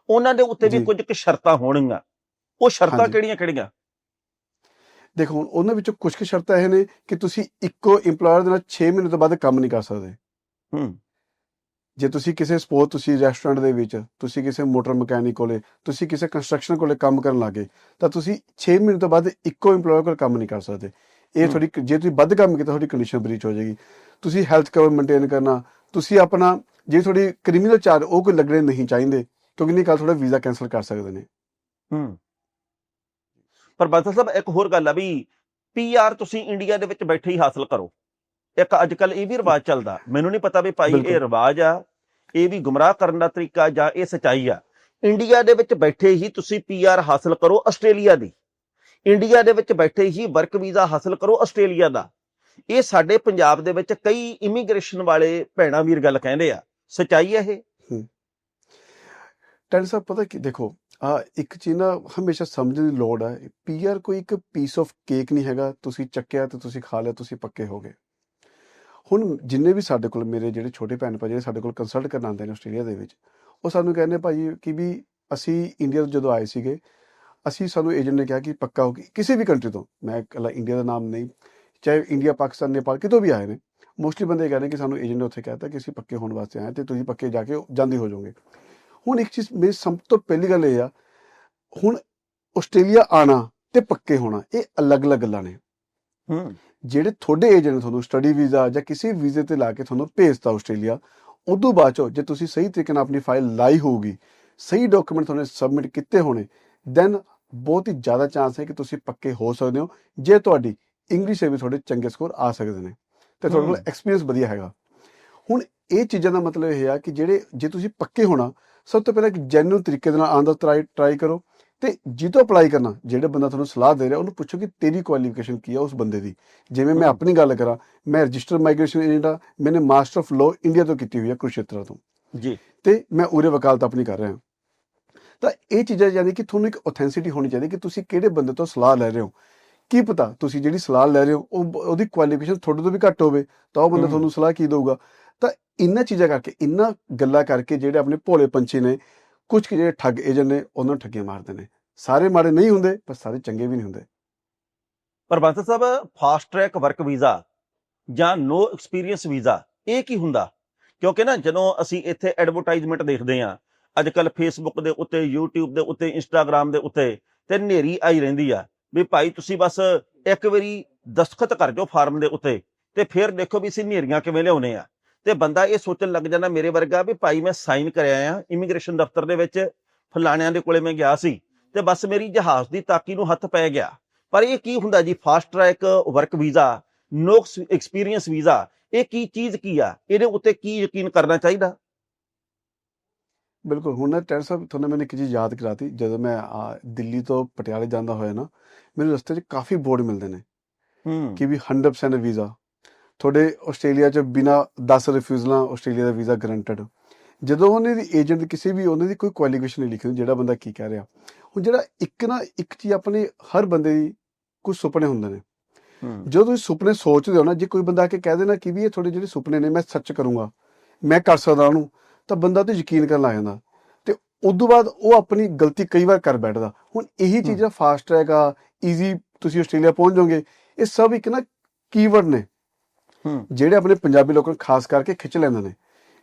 ਉਹਨਾਂ ਦੇ ਉੱਤੇ ਵੀ। ਕੁਝ ਕੁ ਸ਼ਰਤਾਂ ਹੋਣਗੀਆਂ ਉਹ ਸ਼ਰਤਾਂ। ਕਿਹੜੀਆਂ ਕਿਹੜੀਆਂ ਦੇਖੋ ਹੁਣ ਉਹਨਾਂ ਵਿੱਚੋਂ ਕੁਝ ਕੁ ਸ਼ਰਤਾਂ ਇਹ ਨੇ ਕਿ ਤੁਸੀਂ ਇੱਕੋ EMPLOYER ਦੇ ਨਾਲ 6 ਮਹੀਨੇ ਤੋਂ ਬਾਅਦ ਕੰਮ ਨਹੀਂ ਕਰ ਸਕਦੇ। ਹੂੰ। ਜੇ ਤੁਸੀਂ ਕਿਸੇ ਸਪੋਜ਼ ਤੁਸੀਂ ਰੈਸਟੋਰੈਂਟ ਦੇ ਵਿੱਚ ਤੁਸੀਂ ਕਿਸੇ ਮੋਟਰ ਮਕੈਨਿਕ ਕੋਲੇ ਤੁਸੀਂ ਕਿਸੇ ਕੰਸਟਰਕਸ਼ਨ ਕੋਲੇ ਕੰਮ ਕਰਨ ਲੱਗੇ ਤਾਂ ਤੁਸੀਂ 6 ਮਹੀਨੇ ਤੋਂ ਬਾਅਦ ਇੱਕੋ EMPLOYER ਕੋਲ ਕੰਮ ਨਹੀਂ ਕਰ ਸਕਦੇ। ਇਹ। ਤੁਹਾਡੀ ਜੇ ਤੁਸੀਂ ਵੱਧ ਕੰਮ ਕੀਤਾ ਤੁਹਾਡੀ ਕੰਡੀਸ਼ਨ ਬ੍ਰੀਚ ਹੋ ਜਾਏਗੀ। ਤੁਸੀਂ ਹੈਲਥ ਕਵਰ ਮੇਨਟੇਨ ਕਰਨਾ ਤੁਸੀਂ ਆਪਣਾ ਜੇ ਤੁਹਾਡੀ ਕ੍ਰਿਮੀਨਲ ਚਾਰਜ ਉਹ ਕੋਈ ਲੱਗਣੇ ਨਹੀਂ ਚਾਹੀਦੇ ਕਿਉਂਕਿ ਨਹੀਂ ਕੱਲ ਤੁਹਾਡਾ ਵੀਜ਼ਾ ਕੈਨਸਲ ਕਰ ਸਕਦੇ ਨੇ। ਹੂੰ। ਪਰ ਬੰਸਲ ਸਾਹਿਬ ਇੱਕ ਹੋਰ ਗੱਲ ਆ ਵੀ ਪੀਆਰ ਤੁਸੀਂ ਇੰਡੀਆ ਦੇ ਵਿੱਚ ਬੈਠੇ ਹੀ ਹਾਸਲ ਕਰੋ। ਇੱਕ ਅੱਜ ਕੱਲ ਇਹ ਵੀ ਰਿਵਾਜ ਚੱਲਦਾ। ਮੈਨੂੰ ਨਹੀਂ ਪਤਾ ਵੀ ਭਾਈ ਇਹ। ਰਿਵਾਜ ਆ ਇਹ ਵੀ ਗੁੰਮਰਾਹ ਕਰਨ ਦਾ ਤਰੀਕਾ ਜਾਂ ਇਹ ਸਚਾਈ ਆ। ਇੰਡੀਆ ਦੇ ਵਿੱਚ ਬੈਠੇ ਹੀ ਤੁਸੀਂ ਪੀਆਰ ਹਾਸਲ ਕਰੋ ਆਸਟ੍ਰੇਲੀਆ ਦੀ। ਇੰਡੀਆ ਦੇ ਵਿੱਚ ਬੈਠੇ ਹੀ ਵਰਕ ਵੀਜ਼ਾ ਹਾਸਲ ਕਰੋ ਆਸਟ੍ਰੇਲੀਆ ਦਾ। ਇਹ ਸਾਡੇ ਪੰਜਾਬ ਦੇ ਵਿੱਚ ਕਈ ਇਮੀਗ੍ਰੇਸ਼ਨ ਵਾਲੇ ਭੈਣਾ ਵੀਰ ਗੱਲ ਕਹਿੰਦੇ ਆ। ਸਚਾਈ ਹੈ ਇਹ। ਸਾਹਿਬ ਪਤਾ ਕੀ ਦੇਖੋ ਆ, ਇੱਕ ਚੀਜ਼ ਨਾ ਹਮੇਸ਼ਾ ਸਮਝਣ ਦੀ ਲੋੜ ਹੈ ਪੀਆਰ ਕੋਈ ਇੱਕ ਪੀਸ ਆਫ ਕੇਕ ਨਹੀਂ ਹੈਗਾ, ਤੁਸੀਂ ਚੱਕਿਆ ਤੇ ਤੁਸੀਂ ਖਾ ਲਿਆ, ਤੁਸੀਂ ਪੱਕੇ ਹੋ ਗਏ। ਹੁਣ ਜਿੰਨੇ ਵੀ ਸਾਡੇ ਕੋਲ ਮੇਰੇ ਜਿਹੜੇ ਛੋਟੇ ਭੈਣ ਭਾਈ ਜਿਹੜੇ ਸਾਡੇ ਕੋਲ ਕੰਸਲਟ ਕਰਨ ਆਉਂਦੇ ਨੇ ਆਸਟ੍ਰੇਲੀਆ ਦੇ ਵਿੱਚ, ਉਹ ਸਾਨੂੰ ਕਹਿੰਦੇ ਭਾਈ ਕਿ ਵੀ ਅਸੀਂ ਇੰਡੀਆ ਤੋਂ ਜਦੋਂ ਆਏ ਸੀਗੇ, ਅਸੀਂ ਸਾਨੂੰ ਏਜੰਟ ਨੇ ਕਿਹਾ ਕਿ ਪੱਕਾ ਹੋ ਕਿ, ਕਿਸੇ ਵੀ ਕੰਟਰੀ ਤੋਂ, ਮੈਂ ਇਕੱਲਾ ਇੰਡੀਆ ਦਾ ਨਾਮ ਨਹੀਂ, ਚਾਹੇ ਇੰਡੀਆ ਪਾਕਿਸਤਾਨ ਨੇਪਾਲ ਕਿਤੋਂ ਵੀ ਆਏ ਨੇ ਮੋਸਟਲੀ ਬੰਦੇ ਇਹ ਕਹਿੰਦੇ ਕਿ ਸਾਨੂੰ ਏਜੰਟ ਨੇ ਉੱਥੇ ਕਹਿਤਾ ਕਿ ਅਸੀਂ ਪੱਕੇ ਹੋਣ ਵਾਸਤੇ ਆਏ ਤੇ ਤੁਸੀਂ ਪੱਕੇ ਜਾ ਕੇ ਜਾਂਦੇ ਹੋ ਜਾਓਗੇ। ਹੁਣ ਇੱਕ ਚੀਜ਼ ਮੇਰੀ ਸਭ ਤੋਂ ਪਹਿਲੀ ਗੱਲ ਇਹ ਆ ਹੁਣ ਆਸਟ੍ਰੇਲੀਆ ਆਣਾ ਤੇ ਪੱਕੇ ਹੋਣਾ ਇਹ ਅਲੱਗ-ਅਲੱਗ ਗੱਲਾਂ ਨੇ। ਹੂੰ। ਜਿਹੜੇ ਤੁਹਾਡੇ ਏਜੰਟ ਨੇ ਤੁਹਾਨੂੰ ਸਟੱਡੀ ਵੀਜ਼ਾ ਜਾਂ ਕਿਸੇ ਵੀਜ਼ੇ ਤੇ ਲਾ ਕੇ ਤੁਹਾਨੂੰ ਭੇਜਤਾ ਆਸਟ੍ਰੇਲੀਆ ਉਦੋਂ ਬਾਅਦ ਚੋਂ ਜੇ ਤੁਸੀਂ ਸਹੀ ਤਰੀਕੇ ਨਾਲ ਆਪਣੀ ਫਾਈਲ ਲਾਈ ਹੋਊਗੀ ਸਹੀ ਡਾਕੂਮੈਂਟ ਤੁਹਾਨੂੰ ਸਬਮਿਟ ਕੀਤੇ ਹੋਣੇ ਦੈਨ ਬਹੁਤ ਹੀ ਜ਼ਿਆਦਾ ਚਾਂਸ ਹੈ ਕਿ ਤੁਸੀਂ ਪੱਕੇ ਹੋ ਸਕਦੇ ਹੋ ਜੇ ਤੁਹਾਡੀ ਇੰਗਲਿਸ਼ ਦੇ ਵੀ ਤੁਹਾਡੇ ਚੰਗੇ ਸਕੋਰ ਆ ਸਕਦੇ ਨੇ। ਤੇ ਤੁਹਾਡੇ ਕੋਲ। ਐਕਸਪੀਰੀਅੰਸ ਵਧੀਆ ਹੈਗਾ। ਹੁਣ ਇਹ ਚੀਜ਼ਾਂ ਦਾ ਮਤਲਬ ਇਹ ਆ ਕਿ ਜਿਹੜੇ ਜੇ ਤੁਸੀਂ ਪੱਕੇ ਹੋਣਾ ਸਭ ਤੋਂ ਪਹਿਲਾਂ ਇੱਕ ਜੈਨੂਇਨ ਤਰੀਕੇ ਦੇ ਨਾਲ ਆਉਣ ਦਾ ਟਰਾਈ ਟਰਾਈ ਕਰੋ ਤੇ ਜਿੱਦੋਂ ਅਪਲਾਈ ਕਰਨਾ ਜਿਹੜੇ ਬੰਦਾ ਤੁਹਾਨੂੰ ਸਲਾਹ ਦੇ ਰਿਹਾ ਉਹਨੂੰ ਪੁੱਛੋ ਕਿ ਤੇਰੀ ਕੁਆਲੀਫਿਕੇਸ਼ਨ ਕੀ ਆ ਉਸ ਬੰਦੇ ਦੀ। ਜਿਵੇਂ ਮੈਂ। ਆਪਣੀ ਗੱਲ ਕਰਾਂ ਮੈਂ ਰਜਿਸਟਰ ਮਾਈਗ੍ਰੇਸ਼ਨ ਏਜੰਟ ਮੈਨੇ ਮਾਸਟਰ ਆਫ ਲਾਅ ਇੰਡੀਆ ਤੋਂ ਕੀਤੀ ਹੋਈ ਹੈ ਕੁਰੂਕਸ਼ੇਤਰ ਤੋਂ। ਜੀ। ਤੇ ਮੈਂ ਉਰੇ ਵਕਾਲਤ ਆਪਣੀ ਕਰ ਰਿਹਾ। ਤਾਂ ਇਹ ਚੀਜ਼ਾਂ ਯਾਨੀ ਕਿ ਤੁਹਾਨੂੰ ਇੱਕ ਆਥੈਂਸਿਟੀ ਹੋਣੀ ਚਾਹੀਦੀ ਕਿ ਤੁਸੀਂ ਕਿਹੜੇ ਬੰਦੇ ਤੋਂ ਸਲਾਹ ਲੈ ਰਹੇ ਹੋ। ਕੀ ਪਤਾ ਤੁਸੀਂ ਜਿਹੜੀ ਸਲਾਹ ਲੈ ਰਹੇ ਹੋ ਉਹ ਉਹਦੀ ਕੁਆਲੀਫਿਕੇਸ਼ਨ ਤੁਹਾਡੇ ਤੋਂ ਵੀ ਘੱਟ ਹੋਵੇ ਤਾਂ ਉਹ ਬੰਦਾ। ਤੁਹਾਨੂੰ ਸਲਾਹ ਕੀ ਦੇਊਗਾ? ਇੰਨਾ ਚੀਜ਼ਾਂ ਕਰਕੇ, ਇੰਨਾ ਗੱਲਾਂ ਕਰਕੇ ਜਿਹੜੇ ਆਪਣੇ ਭੋਲੇ ਪੰਛੀ ਨੇ ਕੁਝ ਕੁ ਜਿਹੜੇ ਠੱਗ ਏਜੰਟ ਨੇ, ਉਹਨਾਂ ਨੂੰ ਠੱਗੇ ਮਾਰਦੇ ਨੇ। ਸਾਰੇ ਮਾੜੇ ਨਹੀਂ ਹੁੰਦੇ, ਪਰ ਸਾਰੇ ਚੰਗੇ ਵੀ ਨਹੀਂ ਹੁੰਦੇ। ਪਰ ਬੰਸਲ ਸਾਹਿਬ ਫਾਸਟ ਟਰੈਕ ਵਰਕ ਵੀਜ਼ਾ ਜਾਂ ਨੋ ਐਕਸਪੀਰੀਅੰਸ ਵੀਜ਼ਾ ਇਹ ਕੀ ਹੁੰਦਾ? ਕਿਉਂਕਿ ਨਾ ਜਦੋਂ ਅਸੀਂ ਇੱਥੇ ਐਡਵਰਟਾਈਜ਼ਮੈਂਟ ਦੇਖਦੇ ਆ ਅੱਜ ਕੱਲ ਫੇਸਬੁੱਕ ਦੇ ਉੱਤੇ, YouTube ਦੇ ਉੱਤੇ, Instagram ਦੇ ਉੱਤੇ, ਤੇ ਨੇਰੀ ਆਈ ਰਹਿੰਦੀ ਆ ਵੀ ਭਾਈ ਤੁਸੀਂ ਬਸ ਇੱਕ ਵਾਰੀ ਦਸਖਤ ਕਰ ਜਾਓ ਫਾਰਮ ਦੇ ਉੱਤੇ, ਤੇ ਫਿਰ ਦੇਖੋ ਵੀ ਅਸੀਂ ਨੇਰੀਆਂ ਕਿਵੇਂ ਲਿਆਉਨੇ ਆ ਤੇ ਬੰਦਾ ਇਹ ਸੋਚਣ ਲੱਗ ਜਾਂਦਾ ਮੇਰੇ ਵਰਗਾ ਵੀ ਭਾਈ ਮੈਂ ਸਾਈਨ ਕਰਿਆ ਆ ਇਮੀਗ੍ਰੇਸ਼ਨ ਦਫ਼ਤਰ ਦੇ ਵਿੱਚ ਫਲਾਣਿਆਂ ਦੇ ਕੋਲੇ ਮੈਂ ਗਿਆ ਸੀ ਤੇ ਬਸ ਮੇਰੀ ਜਹਾਜ਼ ਦੀ ਤਾਕੀ ਨੂੰ ਹੱਥ ਪੈ ਗਿਆ। ਪਰ ਇਹ ਕੀ ਹੁੰਦਾ ਜੀ? Fast track work visa no experience visa ਇਹ ਕੀ ਚੀਜ਼ ਕੀ ਆ? ਇਹਦੇ ਉੱਤੇ ਕੀ ਯਕੀਨ ਕਰਨਾ ਚਾਹੀਦਾ? ਬਿਲਕੁਲ ਹੁਣ ਨਾ ਟੈਰ ਸਾਹਿਬ ਤੁਹਾਨੂੰ ਮੈਨੂੰ ਇੱਕ ਚੀਜ਼ ਯਾਦ ਕਰਾਤੀ। ਜਦੋਂ ਮੈਂ ਦਿੱਲੀ ਤੋਂ ਪਟਿਆਲੇ ਜਾਂਦਾ ਹੋਇਆ ਨਾ ਮੈਨੂੰ ਰਸਤੇ 'ਚ ਕਾਫੀ ਬੋਰਡ ਮਿਲਦੇ ਨੇ ਹੂੰ। ਕਿ ਵੀ 100% ਵੀਜ਼ਾ ਤੁਹਾਡੇ ਆਸਟ੍ਰੇਲੀਆ 'ਚ ਬਿਨਾ 10 ਰਿਫਿਊਜ਼ਲਾਂ ਆਸਟ੍ਰੇਲੀਆ ਦਾ ਵੀਜ਼ਾ ਗਰੰਟਡ। ਜਦੋਂ ਉਹਨੇ ਦੀ ਏਜੰਟ ਕਿਸੇ ਵੀ ਉਹਨਾਂ ਦੀ ਕੋਈ ਕੁਆਲੀਫਿਕੇਸ਼ਨ ਨਹੀਂ ਲਿਖੀ ਜਿਹੜਾ ਬੰਦਾ ਕੀ ਕਹਿ ਰਿਹਾ। ਹੁਣ ਜਿਹੜਾ ਇੱਕ ਨਾ ਇੱਕ ਚੀਜ਼ ਆਪਣੇ ਹਰ ਬੰਦੇ ਦੀ ਕੁਝ ਸੁਪਨੇ ਹੁੰਦੇ ਨੇ। ਜਦੋਂ ਤੁਸੀਂ ਸੁਪਨੇ ਸੋਚਦੇ ਹੋ ਨਾ ਜੇ ਕੋਈ ਬੰਦਾ ਆ ਕੇ ਕਹਿ ਦੇਣਾ ਕਿ ਵੀ ਇਹ ਤੁਹਾਡੇ ਜਿਹੜੇ ਸੁਪਨੇ ਨੇ ਮੈਂ ਸੱਚ ਕਰੂੰਗਾ ਮੈਂ ਕਰ ਸਕਦਾ ਉਹਨੂੰ ਤਾਂ ਬੰਦਾ ਤੇ ਯਕੀਨ ਕਰਨ ਲੱਗ ਜਾਂਦਾ। ਤੇ ਉਦੋਂ ਬਾਅਦ ਉਹ ਆਪਣੀ ਗਲਤੀ ਕਈ ਵਾਰ ਕਰ ਬੈਠਦਾ। ਹੁਣ ਇਹੀ ਚੀਜ਼ਾਂ ਫਾਸਟ ਟਰੈਕ ਆ ਈਜ਼ੀ ਤੁਸੀਂ ਆਸਟ੍ਰੇਲੀਆ ਪਹੁੰਚ ਜਾਓਗੇ ਇਹ ਸਭ ਇੱਕ ਨਾ ਕੀਵਰਡ ਨੇ। ਜਿਹੜੇ ਆਪਣੇ ਪੰਜਾਬੀ ਲੋਕਾਂ ਨੂੰ ਖਾਸ ਕਰਕੇ ਖਿੱਚ ਲੈਂਦੇ ਨੇ।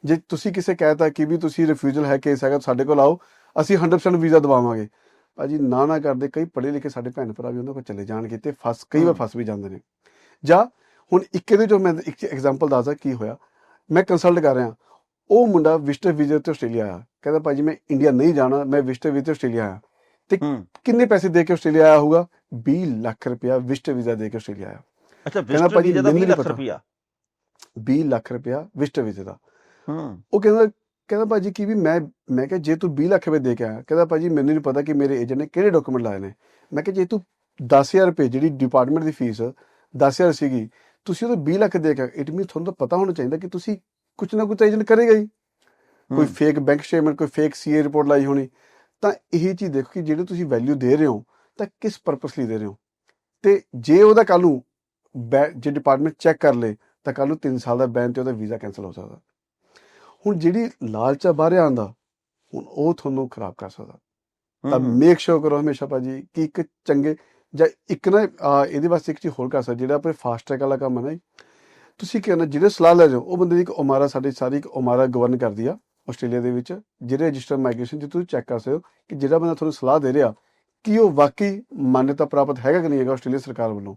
ਜੇ ਤੁਸੀਂ ਕਿਸੇ ਕਹਿਤਾ ਕਿ ਵੀ ਤੁਸੀਂ ਰਿਫਿਊਜ਼ਲ ਹੈ ਕੇਸ ਹੈਗਾ ਸਾਡੇ ਕੋਲ ਆਓ ਅਸੀਂ 100% ਵੀਜ਼ਾ ਦਵਾਵਾਂਗੇ। ਭਾਜੀ ਨਾ ਨਾ ਕਰਦੇ ਕਈ ਪੜ੍ਹੇ ਲਿਖੇ ਸਾਡੇ ਭੈਣ ਭਰਾ ਵੀ ਉਹਨਾਂ ਕੋਲ ਚਲੇ ਜਾਣਗੇ ਤੇ ਫਸ ਕਈ ਵਾਰ। ਫਸ ਵੀ ਜਾਂਦੇ ਨੇ। ਜਾਂ ਹੁਣ ਇੱਕ ਇਹਦੇ ਜੋ ਮੈਂ ਇੱਕ ਐਗਜ਼ਾਮਪਲ ਦੱਸਦਾ ਕੀ ਹੋਇਆ। ਮੈਂ ਕੰਸਲਟ ਕਰ ਰਿਹਾ। ਉਹ ਮੁੰਡਾ ਵਿਜ਼ਟਰ ਵੀਜ਼ੇ ਤੇ ਆਸਟ੍ਰੇਲੀਆ ਆਇਆ। ਕਹਿੰਦਾ ਭਾਜੀ ਮੈਂ ਇੰਡੀਆ ਨਹੀਂ ਜਾਣਾ ਮੈਂ ਵਿਜ਼ਟਰ ਵੀਜ਼ੇ ਤੇ ਆਸਟ੍ਰੇਲੀਆ ਆਇਆ। ਹੂੰ। ਕਿੰਨੇ ਪੈਸੇ ਦੇ ਕੇ ਆਸਟ੍ਰੇਲੀਆ ਆਇਆ ਹੋਊਗਾ? 20 ਲੱਖ ਰੁਪਇਆ ਵਿਜ਼ਟਰ ਵੀਜ਼ਾ ਦੇ ਕੇ ਆਸਟ੍ਰੇਲੀਆ ਆਇਆ। ਅੱਛਾ ਵਿਜ਼ਟਰ ਵੀਜ਼ੇ ਦਾ ਮੈਨੂੰ 20 ਨਹੀਂ ਲੱਖ ਪਤਾ। ਰੁਪਇਆ 20 ਲੱਖ ਰੁਪਇਆ ਵਿਜ਼ਟਰ ਵੀਜ਼ੇ ਦਾ। ਹੂੰ। ਉਹ ਕਹਿੰਦਾ ਕਹਿੰਦਾ ਭਾਜੀ ਕੀ ਵੀ ਮੈਂ ਮੈਂ ਕਿਹਾ ਜੇ ਤੂੰ 20 ਲੱਖ ਰੁਪਏ ਦੇ ਕੇ ਆਇਆ ਕਹਿੰਦਾ ਭਾਜੀ ਮੈਨੂੰ ਨਹੀਂ ਪਤਾ ਕਿ ਮੇਰੇ ਏਜੰਟ ਨੇ ਕਿਹੜੇ ਡਾਕੂਮੈਂਟ ਲਾਏ ਨੇ। ਮੈਂ ਕਿਹਾ ਜੇ ਤੂੰ 10000 ਰੁਪਏ ਜਿਹੜੀ ਡਿਪਾਰਟਮੈਂਟ ਦੀ ਫੀਸ 10000 ਸੀਗੀ ਤੁਸੀਂ ਉਹ 20 ਲੱਖ ਦੇ ਕੇ ਇਟ ਮੀਨ ਤੁਹਾਨੂੰ ਤਾਂ ਪਤਾ ਹੋਣਾ ਚਾਹੀਦਾ ਕਿ ਤੁਸੀਂ ਕੁਝ ਨਾ ਕੁਝ ਏਜੰਟ ਕਰੇਗਾ ਹੀ। ਕੋਈ। ਫੇਕ ਬੈਂਕ ਸਟੇਟਮੈਂਟ ਕੋਈ ਫੇਕ ਸੀਏ ਰਿਪੋਰਟ ਲਾਈ ਹੋਣੀ। ਤਾਂ ਇਹ ਚੀਜ਼ ਦੇਖੋ ਕਿ ਜਿਹੜੇ ਤੁਸੀਂ ਵੈਲਿਊ ਦੇ ਰਹੇ ਹੋ ਤਾਂ ਕਿਸ ਪਰਪਸ ਲਈ ਦੇ ਰਹੇ ਹੋ? ਤੇ ਜੇ ਉਹਦਾ ਕੱਲ ਨੂੰ ਜੇ ਡਿਪਾਰਟਮੈਂਟ ਚੈੱਕ ਕਰ ਲੇ ਤਾਂ ਕੱਲ ਨੂੰ 3 ਸਾਲ ਦਾ ਬੈਨ ਤੇ ਉਹਦਾ ਵੀਜ਼ਾ ਕੈਨਸਲ ਹੋ ਸਕਦਾ। ਹੁਣ ਜਿਹੜੀ ਲਾਲਚਾ ਬਾਹਰ ਆਂਦਾ ਹੁਣ ਉਹ ਤੁਹਾਨੂੰ ਖਰਾਬ ਕਰ ਸਕਦਾ। ਤਾਂ। ਮੇਕ ਸ਼ੋਰ ਕਰੋ ਹਮੇਸ਼ਾ ਭਾਜੀ ਕਿ ਇੱਕ ਚੰਗੇ ਜਾਂ ਇੱਕ ਨਾ ਇਹਦੇ ਵਾਸਤੇ ਇੱਕ ਚੀਜ਼ ਹੋਰ ਕਰ ਸਕਦੇ ਜਿਹੜਾ ਆਪਣੇ ਫਾਸਟ ਟਰੈਕ ਵਾਲਾ ਕੰਮ ਹੈ ਨਾ ਤੁਸੀਂ ਕਹਿੰਦੇ ਜਿਹੜੇ ਸਲਾਹ ਲੈ ਜਾਓ ਉਹ ਬੰਦੇ ਦੀ ਇੱਕ ਉਮਾਰਾ ਸਾਡੀ ਸਾਰੀ ਇੱਕ ਉਮਾਰਾ ਗਵਰਨ ਕਰਦੀ ਆ ਆਸਟ੍ਰੇਲੀਆ ਦੇ ਵਿੱਚ ਜਿਹੜੇ ਰਜਿਸਟਰ ਮਾਈਗ੍ਰੇਸ਼ਨ ਚ ਤੁਸੀਂ ਚੈੱਕ ਕਰ ਸਕਦੇ ਹੋ ਕਿ ਜਿਹੜਾ ਬੰਦਾ ਤੁਹਾਨੂੰ ਸਲਾਹ ਦੇ ਰਿਹਾ ਕਿ ਉਹ ਵਾਕਈ ਮਾਨਤਾ ਪ੍ਰਾਪਤ ਹੈਗਾ ਕਿ ਨਹੀਂ ਹੈਗਾ ਆਸਟ੍ਰੇਲੀਆ ਸਰਕਾਰ ਵੱਲੋਂ।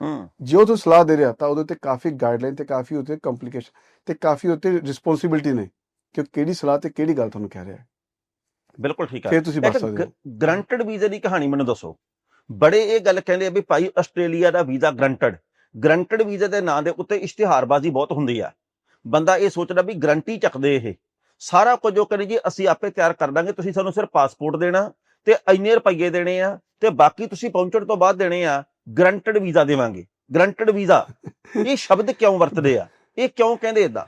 ਜੇ ਉਹ ਤੁਹਾਨੂੰ ਸਲਾਹ ਦੇ ਰਿਹਾ ਤਾਂ ਉਹਦੇ ਉੱਤੇ ਕਾਫੀ ਗਾਈਡਲਾਈਨ ਤੇ ਕਾਫੀ ਉੱਤੇ ਕੰਪਲਿਕੇਸ਼ਨ ਤੇ ਕਾਫੀ ਉੱਤੇ ਰਿਸਪੌਂਸਿਬਿਲਟੀ ਨੇ ਕਿ ਕਿਹੜੀ ਸਲਾਹ ਤੇ ਕਿਹੜੀ ਗੱਲ ਤੁਹਾਨੂੰ ਕਹਿ ਰਿਹਾ ਹੈ। ਬਿਲਕੁਲ ਠੀਕ ਹੈ ਫਿਰ ਤੁਸੀਂ ਸਕਦੇ ਹੋ। ਗਰੰਟਡ ਵੀਜ਼ੇ ਦੀ ਕਹਾਣੀ ਮੈਨੂੰ ਦੱਸੋ। ਬੜੇ ਇਹ ਗੱਲ ਕਹਿੰਦੇ ਆ ਵੀ ਭਾਈ ਆਸਟ੍ਰੇਲੀਆ ਦਾ ਵੀਜ਼ਾ ਗਰੰਟਡ ਗਰੰਟਡ ਵੀਜ਼ੇ ਦੇ ਨਾਂ ਦੇ ਉੱਤੇ ਇਸ਼ਤਿਹਾਰਬਾਜ਼ੀ ਬਹੁਤ ਹੁੰਦੀ ਆ। ਬੰਦਾ ਇਹ ਸੋਚਦਾ ਵੀ ਗਰੰਟੀ ਚੱਕਦੇ ਇਹ। ਸਾਰਾ ਕੁਝ ਉਹ ਕਹਿੰਦੇ ਜੀ ਅਸੀਂ ਆਪੇ ਤਿਆਰ ਕਰ ਦਾਂਗੇ ਤੁਸੀਂ ਸਾਨੂੰ ਸਿਰਫ ਪਾਸਪੋਰਟ ਦੇਣਾ ਤੇ ਇੰਨੇ ਰੁਪਏ ਦੇਣੇ ਆ ਤੇ ਬਾਕੀ ਤੁਸੀਂ ਪਹੁੰਚਣ ਤੋਂ ਬਾਅਦ ਦੇਣੇ ਆ। ਗਰੰਟਡ ਵੀਜ਼ਾ ਦੇਵਾਂਗੇ। Granted visa. ਇਹ ਸ਼ਬਦ ਕਿਉਂ ਵਰਤਦੇ ਆ? ਇਹ ਕਿਉਂ ਕਹਿੰਦੇ ਇਦਾਂ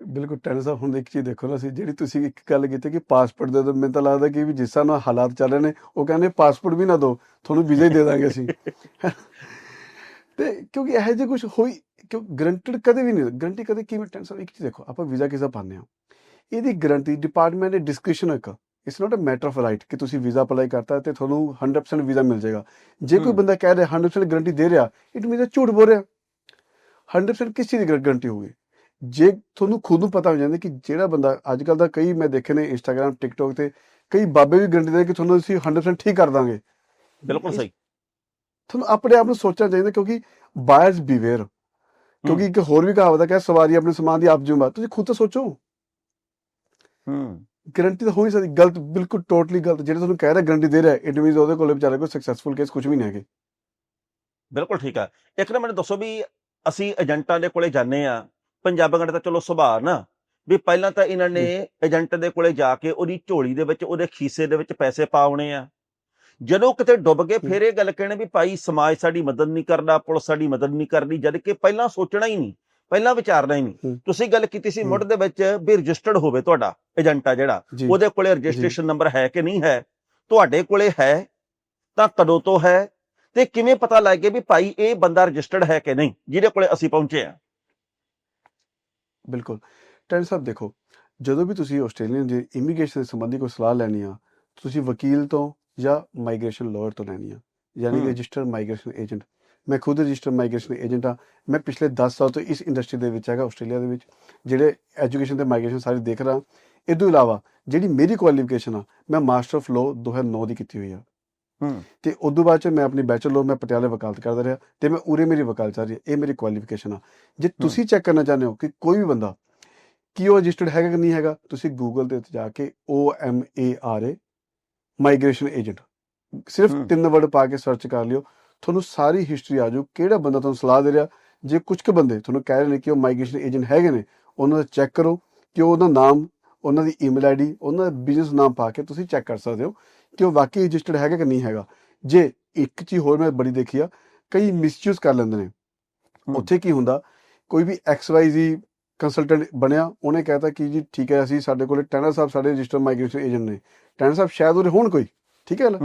ਬਿਲਕੁਲ ਟੈਨਰ ਸਾਹਿਬ ਹੁਣ ਇੱਕ ਚੀਜ਼ ਦੇਖੋ ਨਾ ਅਸੀਂ ਜਿਹੜੀ ਤੁਸੀਂ ਇੱਕ ਗੱਲ ਕੀਤੀ ਕਿ ਪਾਸਪੋਰਟ ਦੇ ਦਿਓ ਮੈਨੂੰ ਤਾਂ ਲੱਗਦਾ ਕਿ ਵੀ ਜਿਸ ਤਰ੍ਹਾਂ ਨਾਲ ਹਾਲਾਤ ਚੱਲ ਰਹੇ ਨੇ ਉਹ ਕਹਿੰਦੇ ਪਾਸਪੋਰਟ ਵੀ ਨਾ ਦਿਓ ਤੁਹਾਨੂੰ ਵੀਜ਼ਾ ਹੀ ਦੇ ਦਾਂਗੇ ਅਸੀਂ। ਤੇ ਕਿਉਂਕਿ ਇਹੋ ਜਿਹੇ ਕੁਝ ਹੋਈ ਕਿਉਂ ਗਰੰਟਡ ਕਦੇ ਵੀ ਨਹੀਂ ਗਰੰਟੀ ਕਦੇ ਕਿਵੇਂ ਟੈਨਰ ਸਾਹਿਬ ਇੱਕ ਚੀਜ਼ ਦੇਖੋ ਆਪਾਂ ਵੀਜ਼ਾ ਕਿਸਾ ਪਾਉਂਦੇ ਆ ਇਹਦੀ ਗਰੰਟੀ ਡਿਪਾਰਟਮੈਂਟ ਦੇ ਡਿਸਕ੍ਰਿਪਸ਼ਨ ਇੱਕ। It's not a matter of right ਕਿ ਤੁਸੀਂ ਵੀਜ਼ਾ ਅਪਲਾਈ ਕਰਤਾ ਤੇ ਤੁਹਾਨੂੰ 100% ਵੀਜ਼ਾ ਮਿਲ ਜਾਏਗਾ ਜੇ ਕੋਈ। ਬੰਦਾ ਕਹਿ ਰਿਹਾ 100% ਗਰੰਟੀ ਦੇ ਰਿਹਾ ਇਟ ਮੀਨਸ ਝੂਠ ਬੋਲ ਰਿਹਾ 100% ਕਿਸ ਚੀਜ਼ ਦੀ ਗਰੰਟੀ ਹੋਊਗੀ ਜੇ ਤੁਹਾਨੂੰ ਖੁਦ ਨੂੰ ਪਤਾ ਹੋ ਜਾਂਦਾ ਕਿ ਜਿਹੜਾ ਬੰਦਾ ਅੱਜ ਕੱਲ ਦਾ ਕਈ ਮੈਂ ਦੇਖੇ ਨੇ ਇੰਸਟਾਗ੍ਰam ਟਿਕਟੋਕ ਤੇ ਕਈ ਬਾਬੇ ਵੀ ਗਰੰਟੀ ਦੇ ਕਿ ਤੁਹਾਨੂੰ ਅਸੀਂ 100% ਠੀਕ ਕਰ ਦਾਂਗੇ ਬਿਲਕੁਲ ਸਹੀ ਤੁਹਾਨੂੰ ਆਪਣੇ ਆਪ ਨੂੰ ਸੋਚਣਾ ਚਾਹੀਦਾ ਕਿਉਂਕਿ ਬਾਇਰਸ ਬੀਵੇਅਰ ਕਿਉਂਕਿ ਇੱਕ ਹੋਰ ਵੀ ਕਹਾਵਤ ਹੈ ਕਿ ਸਵਾਰੀ ਆਪਣੇ ਸਮਾਨ ਦੀ ਆਪ ਜ਼ਿੰਮੇਵਾਰ ਤੁਸੀਂ ਖੁਦ ਤਾਂ ਸੋਚੋ ਹੂੰ ਗਰੰਟੀ ਤਾਂ ਹੋ ਨਹੀਂ ਸਕਦੀ, ਗਲਤ, ਬਿਲਕੁਲ ਟੋਟਲੀ ਗਲਤ, ਜਿਹੜੇ ਤੁਹਾਨੂੰ ਕਹਿ ਰਿਹਾ ਗਰੰਟੀ ਦੇ ਰਿਹਾ ਇਟ ਮੀਨਸ ਉਹਦੇ ਕੋਲ ਵਿਚਾਰੇ ਕੋਈ ਸਕਸੈਸਫੁਲ ਕੇਸ ਕੁਝ ਵੀ ਨਹੀਂ ਹੈਗੇ। ਬਿਲਕੁਲ ਠੀਕ ਆ। ਇੱਕ ਨਾ ਮੈਨੂੰ ਦੱਸੋ ਵੀ ਅਸੀਂ ਏਜੰਟਾਂ ਦੇ ਕੋਲੇ ਜਾਂਦੇ ਆ, ਪੰਜਾਬ ਦਾ ਤਾਂ ਚਲੋ ਸੁਭਾਅ ਨਾ, ਵੀ ਪਹਿਲਾਂ ਤਾਂ ਇਹਨਾਂ ਨੇ ਏਜੰਟ ਦੇ ਕੋਲੇ ਜਾ ਕੇ ਉਹਦੀ ਝੋਲੀ ਦੇ ਵਿੱਚ, ਉਹਦੇ ਖੀਸੇ ਦੇ ਵਿੱਚ ਪੈਸੇ ਪਾਉਣੇ ਆ। ਜਦੋਂ ਕਿਤੇ ਡੁੱਬ ਗਏ, ਫਿਰ ਇਹ ਗੱਲ ਕਹਿਣੇ ਵੀ ਭਾਈ ਸਮਾਜ ਸਾਡੀ ਮਦਦ ਨਹੀਂ ਕਰਦਾ, ਪੁਲਿਸ ਸਾਡੀ ਮਦਦ ਨਹੀਂ ਕਰਦੀ, ਜਦ ਕਿ ਪਹਿਲਾਂ ਸੋਚਣਾ ਹੀ ਨਹੀਂ। ਪਹਿਲਾਂ ਵਿਚਾਰਨਾ ਹੀ ਨਹੀਂ। ਤੁਸੀਂ ਗੱਲ ਕੀਤੀ ਸੀ। ਮੁੱਢ ਦੇ ਵਿੱਚ ਵੀ ਰਜਿਸਟਰਡ ਹੋਵੇ ਤੁਹਾਡਾ ਏਜੰਟ ਆ ਜਿਹੜਾ ਉਹਦੇ ਕੋਲੇ ਰਜਿਸਟ੍ਰੇਸ਼ਨ ਨੰਬਰ ਹੈ ਕਿ ਨਹੀਂ ਹੈ? ਤੁਹਾਡੇ ਕੋਲੇ ਹੈ ਤਾਂ ਕਦੋਂ ਤੋਂ ਹੈ? ਤੇ ਕਿਵੇਂ ਪਤਾ ਲੱਗੇ ਵੀ ਭਾਈ ਇਹ ਬੰਦਾ ਰਜਿਸਟਰਡ ਹੈ ਕਿ ਨਹੀਂ ਜਿਹਦੇ ਕੋਲੇ ਅਸੀਂ ਪਹੁੰਚੇ ਆ ਬਿਲਕੁਲ। ਟੈਨ ਸਾਹਿਬ ਦੇਖੋ ਜਦੋਂ ਵੀ ਤੁਸੀਂ ਆਸਟ੍ਰੇਲੀਅਨ ਦੇ ਇਮੀਗ੍ਰੇਸ਼ਨ ਦੇ ਸੰਬੰਧੀ ਕੋਈ ਸਲਾਹ ਲੈਣੀ ਆ ਤੁਸੀਂ ਵਕੀਲ ਤੋਂ ਜਾਂ ਮਾਈਗ੍ਰੇਸ਼ਨ ਲਾਇਰ ਤੋਂ ਲੈਣੀ ਆ ਯਾਨੀ ਕਿ ਹੂੰ। ਰਜਿਸਟਰ ਮਾਈਗ੍ਰੇਸ਼ਨ ਏਜੰਟ ਮੈਂ ਖੁਦ ਰਜਿਸਟਰ ਮਾਈਗ੍ਰੇਸ਼ਨ ਏਜੰਟ ਆ ਮੈਂ ਪਿਛਲੇ 10 ਸਾਲ ਤੋਂ ਇਸ ਇੰਡਸਟਰੀ ਦੇ ਵਿੱਚ ਹੈਗਾ ਆਸਟ੍ਰੇਲੀਆ ਦੇ ਵਿੱਚ ਜਿਹੜੇ ਐਜੂਕੇਸ਼ਨ ਤੇ ਮਾਈਗ੍ਰੇਸ਼ਨ ਸਾਰੇ ਦੇਖ ਰਹਾ। ਇਹ ਤੋਂ ਇਲਾਵਾ ਜਿਹੜੀ ਮੇਰੀ ਕੁਆਲੀਫਿਕੇਸ਼ਨ ਆ ਮੈਂ ਮਾਸਟਰ ਆਫ ਲਾਅ 2009 ਦੀ ਕੀਤੀ ਹੋਈ ਆ। ਹੂੰ। ਤੇ ਉਦੋਂ ਬਾਅਦ ਚ ਮੈਂ ਆਪਣੀ ਬੈਚਲਰ ਮੈਂ ਪਟਿਆਲੇ ਵਕਾਲਤ ਕਰਦਾ ਰਿਹਾ ਤੇ ਮੈਂ ਉਰੇ ਮੇਰੀ ਵਕਾਲਤ ਚੱਲ ਰਹੀ ਹੈ ਇਹ ਮੇਰੀ ਕੁਆਲੀਫਿਕੇਸ਼ਨ ਆ। ਜੇ ਤੁਸੀਂ ਚੈੱਕ ਕਰਨਾ ਚਾਹੁੰਦੇ ਹੋ ਕਿ ਕੋਈ ਵੀ ਬੰਦਾ ਕੀ ਉਹ ਰਜਿਸਟਰਡ ਹੈਗਾ ਕਿ ਨਹੀਂ ਹੈਗਾ ਤੁਸੀਂ ਗੂਗਲ ਦੇ ਉੱਤੇ ਜਾ ਕੇ O M A R A migration agent. ਸਿਰਫ। ਤਿੰਨ ਵਰਡ ਪਾ ਕੇ ਸਰਚ ਕਰ ਲਿਓ ਤੁਹਾਨੂੰ ਸਾਰੀ ਹਿਸਟਰੀ ਆ ਜਾਊ। ਕਿਹੜਾ ਬੰਦਾ ਤੁਹਾਨੂੰ ਸਲਾਹ ਦੇ ਰਿਹਾ? ਜੇ ਕੁਝ ਕੁ ਬੰਦੇ ਤੁਹਾਨੂੰ ਕਹਿ ਰਹੇ ਨੇ ਕਿ ਉਹ ਮਾਈਗ੍ਰੇਸ਼ਨ ਏਜੰਟ ਹੈਗੇ ਨੇ ਉਹਨਾਂ ਦਾ ਚੈੱਕ ਕਰੋ ਕਿ ਉਹਦਾ ਨਾਮ ਉਹਨਾਂ ਦੀ ਈਮੇਲ ਆਈਡੀ ਉਹਨਾਂ ਦਾ ਬਿਜ਼ਨਸ ਨਾਮ ਪਾ ਕੇ ਤੁਸੀਂ ਚੈੱਕ ਕਰ ਸਕਦੇ ਹੋ ਕਿ ਉਹ ਵਾਕਈ ਰਜਿਸਟਰਡ ਹੈਗਾ ਕਿ ਨਹੀਂ ਹੈਗਾ। ਜੇ ਇੱਕ ਚੀਜ਼ ਹੋਰ ਮੈਂ ਬੜੀ ਦੇਖੀ ਆ ਕਈ ਮਿਸਯੂਜ਼ ਕਰ ਲੈਂਦੇ ਨੇ। ਉੱਥੇ ਕੀ ਹੁੰਦਾ ਕੋਈ ਵੀ XYZ ਕੰਸਲਟੈਂਟ ਬਣਿਆ ਉਹਨੇ ਕਹਿਤਾ ਕਿ ਜੀ ਠੀਕ ਹੈ ਅਸੀਂ ਸਾਡੇ ਕੋਲੇ ਟੈਨਰ ਸਾਹਿਬ ਸਾਡੇ ਰਜਿਸਟਰ ਮਾਈਗ੍ਰੇਸ਼ਨ ਏਜੰਟ ਨੇ। ਟੈਨਰ ਸਾਹਿਬ ਸ਼ਾਇਦ ਉਹਦੇ ਹੋਣ ਕੋਈ ਠੀਕ ਹੈ ਨਾ?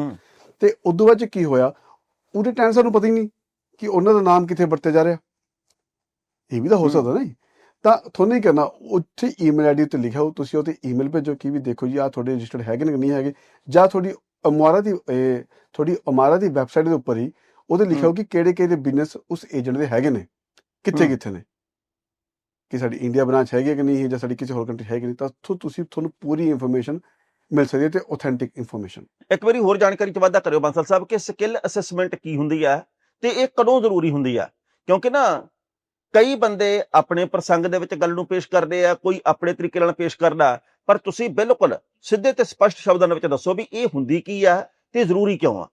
ਤੇ ਉਦੋਂ ਬਾਅਦ ਚ ਕੀ ਹੋਇਆ ਉਹਦੇ ਟੈਨਰ ਸਾਹਿਬ ਨੂੰ ਪਤਾ ਹੀ ਨਹੀਂ ਕਿ ਉਹਨਾਂ ਦਾ ਨਾਮ ਕਿੱਥੇ ਵਰਤਿਆ ਜਾ ਰਿਹਾ ਇਹ ਵੀ ਤਾਂ ਹੋ। ਸਕਦਾ ਨਹੀਂ ਤਾਂ ਤੁਹਾਨੂੰ ਨਹੀਂ ਕਰਨਾ ਉੱਥੇ ਈਮੇਲ ਆਈਡੀ ਉੱਤੇ ਲਿਖਿਆ ਹੋ ਤੁਸੀਂ ਉਹਤੇ ਈਮੇਲ ਭੇਜੋ ਕਿ ਵੀ ਦੇਖੋ ਜੀ ਆ ਤੁਹਾਡੇ ਰਜਿਸਟਰਡ ਹੈਗੇ ਨੇ ਨਹੀਂ ਹੈਗੇ ਜਾਂ ਤੁਹਾਡੀ ਅਮਾਰਾ ਦੀ ਤੁਹਾਡੀ ਅਮਾਰਾ ਦੀ ਵੈਬਸਾਈਟ ਦੇ ਉੱਪਰ ਹੀ ਉਹਦੇ ਲਿਖਿਆ ਹੂੰ। ਹੋ ਕਿ ਕਿਹੜੇ ਕਿਹੜੇ ਬਿਜ਼ਨਸ ਉਸ ਏਜੰਟ ਦੇ ਹੈਗੇ ਨੇ ਕਿੱਥੇ ਹੂੰ। ਕਿੱਥੇ ਨੇ ਕਿ ਸਾਡੀ ਇੰਡੀਆ ਬ੍ਰਾਂਚ ਹੈਗੀ ਹੈ ਕਿ ਨਹੀਂ ਹੈ ਜਾਂ ਸਾਡੀ ਕਿਸੇ ਹੋਰ ਕੰਟਰੀ ਹੈਗੀ ਨਹੀਂ ਤਾਂ ਤੁਸੀਂ ਤੁਹਾਨੂੰ ਪੂਰੀ ਇਨਫੋਰਮੇਸ਼ਨ ਮਿਲ ਸਕਦੀ ਹੈ ਤੇ ਆਥੈਂਟਿਕ ਇਨਫੋਰਮੇਸ਼ਨ ਇੱਕ ਵਾਰੀ ਹੋਰ ਜਾਣਕਾਰੀ ਚ ਵਾਧਾ ਕਰਿਓ ਬਾਂਸਲ ਸਾਹਿਬ ਕਿ ਸਕਿੱਲ ਅਸੈਸਮੈਂਟ ਕੀ ਹੁੰਦੀ ਹੈ ਤੇ ਇਹ ਕਦੋਂ ਜ਼ਰੂਰੀ ਹੁੰਦੀ ਹੈ? ਕਿਉਂਕਿ ਨਾ ਕਈ ਬੰਦੇ ਆਪਣੇ ਪ੍ਰਸੰਗ ਦੇ ਵਿੱਚ ਗੱਲ ਨੂੰ ਪੇਸ਼ ਕਰਦੇ ਆ ਕੋਈ ਆਪਣੇ ਤਰੀਕੇ ਨਾਲ ਪੇਸ਼ ਕਰਦਾ ਪਰ ਤੁਸੀਂ ਬਿਲਕੁਲ ਸਿੱਧੇ ਤੇ ਸਪਸ਼ਟ ਸ਼ਬਦਾਂ ਵਿੱਚ ਦੱਸੋ ਵੀ ਇਹ ਹੁੰਦੀ ਕੀ ਆ ਤੇ ਜ਼ਰੂਰੀ ਕਿਉਂ ਆ?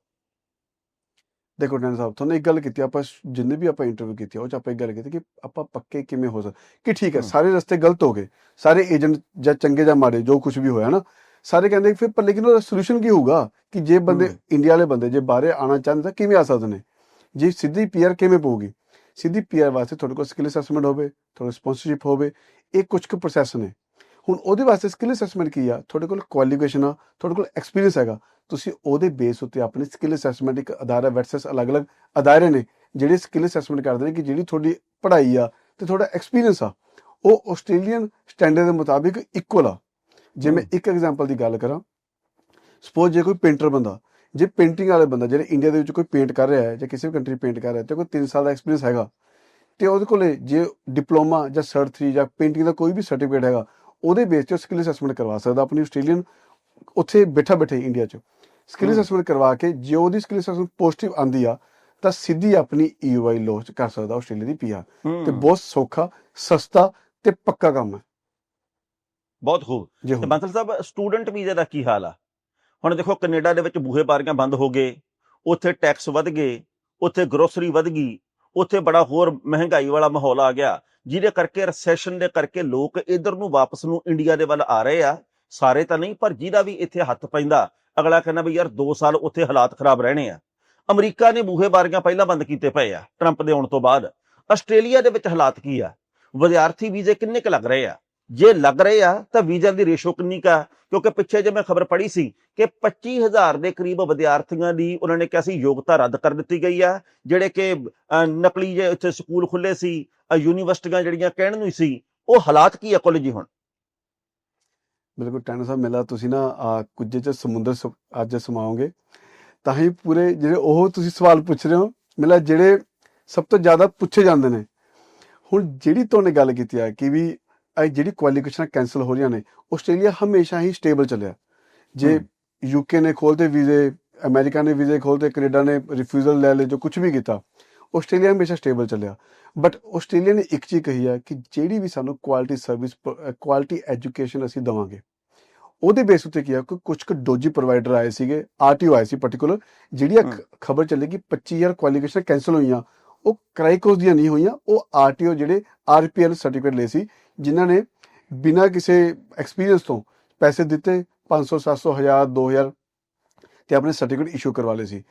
ਦੇਖੋ ਟੈਨ ਸਾਹਿਬ ਤੁਹਾਨੂੰ ਇੱਕ ਗੱਲ ਕੀਤੀ ਆਪਾਂ ਜਿੰਨੇ ਵੀ ਆਪਾਂ ਇੰਟਰਵਿਊ ਕੀਤੀ ਆ, ਉਹ ਚ ਆਪਾਂ ਇੱਕ ਗੱਲ ਕੀਤੀ ਕਿ ਆਪਾਂ ਪੱਕੇ ਕਿਵੇਂ ਹੋ ਸਕ ਕਿ ਠੀਕ ਹੂੰ। ਸਾਰੇ ਰਸਤੇ ਗਲਤ ਹੋ ਗਏ ਸਾਰੇ ਏਜੰਟ ਜਾਂ ਚੰਗੇ ਜਾਂ ਮਾੜੇ ਜੋ ਕੁਝ ਵੀ ਹੋਇਆ ਨਾ ਸਾਰੇ ਕਹਿੰਦੇ ਫਿਰ ਪਰ ਲੇਕਿਨ ਉਹਦਾ ਸੋਲੂਸ਼ਨ ਕੀ ਹੋਊਗਾ ਕਿ ਜੇ ਬੰਦੇ। ਇੰਡੀਆ ਵਾਲੇ ਬੰਦੇ ਜੇ ਬਾਹਰੇ ਆਣਾ ਚਾਹੁੰਦੇ ਤਾਂ ਕਿਵੇਂ ਆ ਸਕਦੇ ਨੇ? ਜੇ ਸਿੱਧੀ ਪੀਆਰ ਕਿਵੇਂ ਪਊਗੀ? ਸਿੱਧੀ ਪੀਆਰ ਵਾਸਤੇ ਤੁਹਾਡੇ ਕੋਲ ਸਕਿੱਲ ਅਸੈਸਮੈਂਟ ਹੋਵੇ ਤੁਹਾਡੇ ਸਪਾਂਸਰਸ਼ਿਪ ਹੋਵੇ ਇਹ ਕੁਝ ਕੁ ਪ੍ਰੋਸੈਸ ਨੇ। ਹੁਣ ਉਹਦੇ ਵਾਸਤੇ ਸਕਿੱਲ ਅਸੈਸਮੈਂਟ ਕੀ ਆ? ਤੁਹਾਡੇ ਕੋਲ ਕੁਆਲੀਫਿਕੇਸ਼ਨ ਆ ਤੁਹਾਡੇ ਕੋਲ ਐਕਸਪੀਰੀਅੰਸ ਹੈਗਾ। ਤੁਸੀਂ ਉਹਦੇ ਬੇਸ ਉੱਤੇ ਆਪਣੀ ਸਕਿੱਲ ਅਸੈਸਮੈਂਟ ਇੱਕ ਅਦਾਰਾ ਵੈਟਸਸ ਅਲੱਗ-ਅਲੱਗ ਅਦਾਰੇ ਨੇ ਜਿਹੜੇ ਸਕਿੱਲ ਅਸੈਸਮੈਂਟ ਕਰਦੇ ਨੇ ਕਿ ਜਿਹੜੀ ਤੁਹਾਡੀ ਪੜ੍ਹਾਈ ਆ ਤੇ ਤੁਹਾਡਾ ਐਕਸਪੀਰੀਅੰਸ ਆ ਉਹ ਆਸਟ੍ਰੇਲੀਅਨ ਸਟੈਂਡਰਡ ਦੇ ਮੁਤਾਬਿਕ ਇਕੁਅਲ ਆ। ਜੇ ਮੈਂ। ਇੱਕ ਐਗਜ਼ਾਮਪਲ ਦੀ ਗੱਲ ਕਰਾਂ ਸਪੋਜ਼ ਜੇ ਕੋਈ ਪੇਂਟਰ ਬੰਦਾ ਜੇ ਪੇਂਟਿੰਗ ਵਾਲੇ ਬੰਦਾ ਜਿਹੜੇ ਇੰਡੀਆ ਦੇ ਵਿੱਚ ਕੋਈ ਪੇਂਟ ਕਰ ਰਿਹਾ ਹੈ ਜਾਂ ਕਿਸੇ ਵੀ ਕੰਟਰੀ ਪੇਂਟ ਕਰ ਰਿਹਾ ਤੇ ਕੋਈ 3 ਸਾਲ ਦਾ ਐਕਸਪੀਰੀਅੰਸ ਹੈਗਾ ਤੇ ਉਹਦੇ ਕੋਲੇ ਜੇ ਡਿਪਲੋਮਾ ਜਾਂ ਸਰਟ 3 ਜਾਂ ਪੇਂਟਿੰਗ ਦਾ ਕੋਈ ਵੀ ਸਰਟੀਫਿਕੇਟ ਹੈਗਾ ਉਹਦੇ ਬੇਸ ਤੇ ਸਕਿੱਲ ਅਸੈਸਮੈਂਟ ਕਰਵਾ ਸਕਦਾ ਆਪਣੀ ਆਸਟ੍ਰੇਲੀਅਨ ਉੱਥੇ ਬੈਠਾ ਬੈਠੇ ਇੰਡੀਆ 'ਚ ਸਕਿੱਲ। ਅਸੈਸਮੈਂਟ ਕਰਵਾ ਕੇ ਜੇ ਉਹਦੀ ਸਕਿੱਲ ਅਸੈਸਮੈਂਟ ਪੋਜ਼ਿਟਿਵ ਆਂਦੀ ਆ ਤਾਂ ਸਿੱਧੀ ਆਪਣੀ ਈਯੂਆਈ ਲਾਂਚ ਕਰ ਸਕਦਾ ਆਸਟ੍ਰੇਲੀਆ ਦੀ ਪੀਆਰ ਤੇ ਬਹੁਤ ਸੌਖਾ ਸਸਤਾ ਤੇ ਪੱਕਾ ਕੰਮ ਹੈ ਬਹੁਤ ਖੂਬ। ਤੇ ਬਾਂਸਲ ਸਾਹਿਬ ਸਟੂਡੈਂਟ ਵੀਜ਼ੇ ਦਾ ਕੀ ਹਾਲ ਆ? ਹੁਣ ਦੇਖੋ ਕੈਨੇਡਾ ਦੇ ਵਿੱਚ ਬੂਹੇ ਬਾਰੀਆਂ ਬੰਦ ਹੋ ਗਏ ਉੱਥੇ ਟੈਕਸ ਵਧ ਗਏ ਉੱਥੇ ਗਰੋਸਰੀ ਵਧ ਗਈ ਉੱਥੇ ਬੜਾ ਹੋਰ ਮਹਿੰਗਾਈ ਵਾਲਾ ਮਾਹੌਲ ਆ ਗਿਆ ਜਿਹਦੇ ਕਰਕੇ ਰੈਸੈਸ਼ਨ ਦੇ ਕਰਕੇ ਲੋਕ ਇਧਰ ਨੂੰ ਵਾਪਸ ਨੂੰ ਇੰਡੀਆ ਦੇ ਵੱਲ ਆ ਰਹੇ ਆ। ਸਾਰੇ ਤਾਂ ਨਹੀਂ ਪਰ ਜਿਹਦਾ ਵੀ ਇੱਥੇ ਹੱਥ ਪੈਂਦਾ ਅਗਲਾ ਕਹਿੰਦਾ ਵੀ ਯਾਰ 2 ਸਾਲ ਉੱਥੇ ਹਾਲਾਤ ਖਰਾਬ ਰਹਿਣੇ ਆ। ਅਮਰੀਕਾ ਨੇ ਬੂਹੇ ਬਾਰੀਆਂ ਪਹਿਲਾਂ ਬੰਦ ਕੀਤੇ ਪਏ ਆ ਟਰੰਪ ਦੇ ਆਉਣ ਤੋਂ ਬਾਅਦ। ਆਸਟ੍ਰੇਲੀਆ ਦੇ ਵਿੱਚ ਹਾਲਾਤ ਕੀ ਆ? ਵਿਦਿਆਰਥੀ ਵੀਜ਼ੇ ਕਿੰਨੇ ਕੁ ਲੱਗ ਰਹੇ ਆ? ਜੇ ਲੱਗ ਰਹੇ ਆ ਤਾਂ ਵੀਜ਼ਾ ਦੀ ਰੇਸ਼ੋ ਕਿੰਨੀ ਕਾ ਕਿਉਂਕਿ ਪਿੱਛੇ ਜੇ ਮੈਂ ਖਬਰ ਪੜ੍ਹੀ ਸੀ ਕਿ 25000 ਦੇ ਕਰੀਬ ਵਿਦਿਆਰਥੀਆਂ ਦੀ ਉਹਨਾਂ ਨੇ ਕਿਹਾ ਸੀ ਯੋਗਤਾ ਰੱਦ ਕਰ ਦਿੱਤੀ ਗਈ ਆ ਜਿਹੜੇ ਕਿ ਨਕਲੀ ਜੇ ਇੱਥੇ ਸਕੂਲ ਖੁੱਲੇ ਸੀ ਯੂਨੀਵਰਸਿਟੀਆਂ ਜਿਹੜੀਆਂ ਕਹਿਣ ਨੂੰ ਸੀ ਉਹ ਹਾਲਾਤ ਕੀ ਆ ਕੁੱਲ ਜੀ ਹੁਣ? ਬਿਲਕੁਲ ਟੈਨ ਸਾਹਿਬ ਮੇਲਾ ਤੁਸੀਂ ਨਾ ਆ, ਕੁਝ ਚ ਸਮੁੰਦਰ ਅੱਜ ਸਮਾਓਗੇ ਤਾਂ ਹੀ ਪੂਰੇ ਜਿਹੜੇ ਉਹ ਤੁਸੀਂ ਸਵਾਲ ਪੁੱਛ ਰਹੇ ਹੋ ਮਿਲਾ ਜਿਹੜੇ ਸਭ ਤੋਂ ਜ਼ਿਆਦਾ ਪੁੱਛੇ ਜਾਂਦੇ ਨੇ। ਹੁਣ ਜਿਹੜੀ ਤੁਹਾਨੇ ਗੱਲ ਕੀਤੀ ਆ ਕਿ ਵੀ ਜਿਹੜੀ ਕੁਆਲੀਫਿਕੇਸ਼ਨਾਂ ਕੈਨਸਲ ਹੋ ਰਹੀਆਂ ਨੇ ਆਸਟ੍ਰੇਲੀਆ ਹਮੇਸ਼ਾ ਹੀ ਸਟੇਬਲ ਚੱਲਿਆ ਜੇ। ਯੂਕੇ ਨੇ ਖੋਲਤੇ ਵੀਜ਼ੇ ਅਮਰੀਕਾ ਨੇ ਵੀਜ਼ੇ ਖੋਲਤੇ ਕੈਨੇਡਾ ਨੇ ਰਿਫਿਊਜ਼ਲ ਲੈ ਲਏ ਜੋ ਕੁਝ ਵੀ ਕੀਤਾ ਆਸਟ੍ਰੇਲੀਆ ਹਮੇਸ਼ਾ ਸਟੇਬਲ ਚੱਲਿਆ ਬਟ ਆਸਟ੍ਰੇਲੀਆ ਨੇ ਇੱਕ ਚੀਜ਼ ਕਹੀ ਹੈ ਕਿ ਜਿਹੜੀ ਵੀ ਸਾਨੂੰ ਕੁਆਲਿਟੀ ਸਰਵਿਸ ਕੁਆਲਿਟੀ ਐਜੂਕੇਸ਼ਨ ਅਸੀਂ ਦਵਾਂਗੇ ਉਹਦੇ ਬੇਸ ਉੱਤੇ ਕੀ ਆ ਕਿ ਕੁਝ ਕੁ ਡੋਜੀ ਪ੍ਰੋਵਾਈਡਰ ਆਏ ਸੀਗੇ ਆਰਟੀਓ ਆਏ ਸੀ ਪਾਰਟਿਕੂਲਰ ਜਿਹੜੀ ਹਮ। ਖਬਰ ਚੱਲੀ ਕਿ 25000 ਕੁਆਲੀਫਿਕੇਸ਼ਨ ਕੈਨਸਲ ਹੋਈਆਂ ਉਹ ਕ੍ਰਾਈਕੋਸ ਦੀਆਂ ਨਹੀਂ ਹੋਈਆਂ ਉਹ ਆਰਟੀਓ ਜਿਹੜੇ ਆਰਪੀਐਲ ਸਰਟੀਫਿਕੇਟ ਲਏ ਸੀ ਜਿਨ੍ਹਾਂ ਨੇ ਬਿਨਾਂ ਕਿਸੇ ਐਕਸਪੀਰੀਅੰਸ ਤੋਂ ਪੈਸੇ ਦਿੱਤੇ 500 700 1000 2000 ਤੇ ਆਪਣੇ ਸਰਟੀਫਿਕੇਟ ਇਸ਼ੂ ਕਰਵਾ ਲਏ ਸੀ।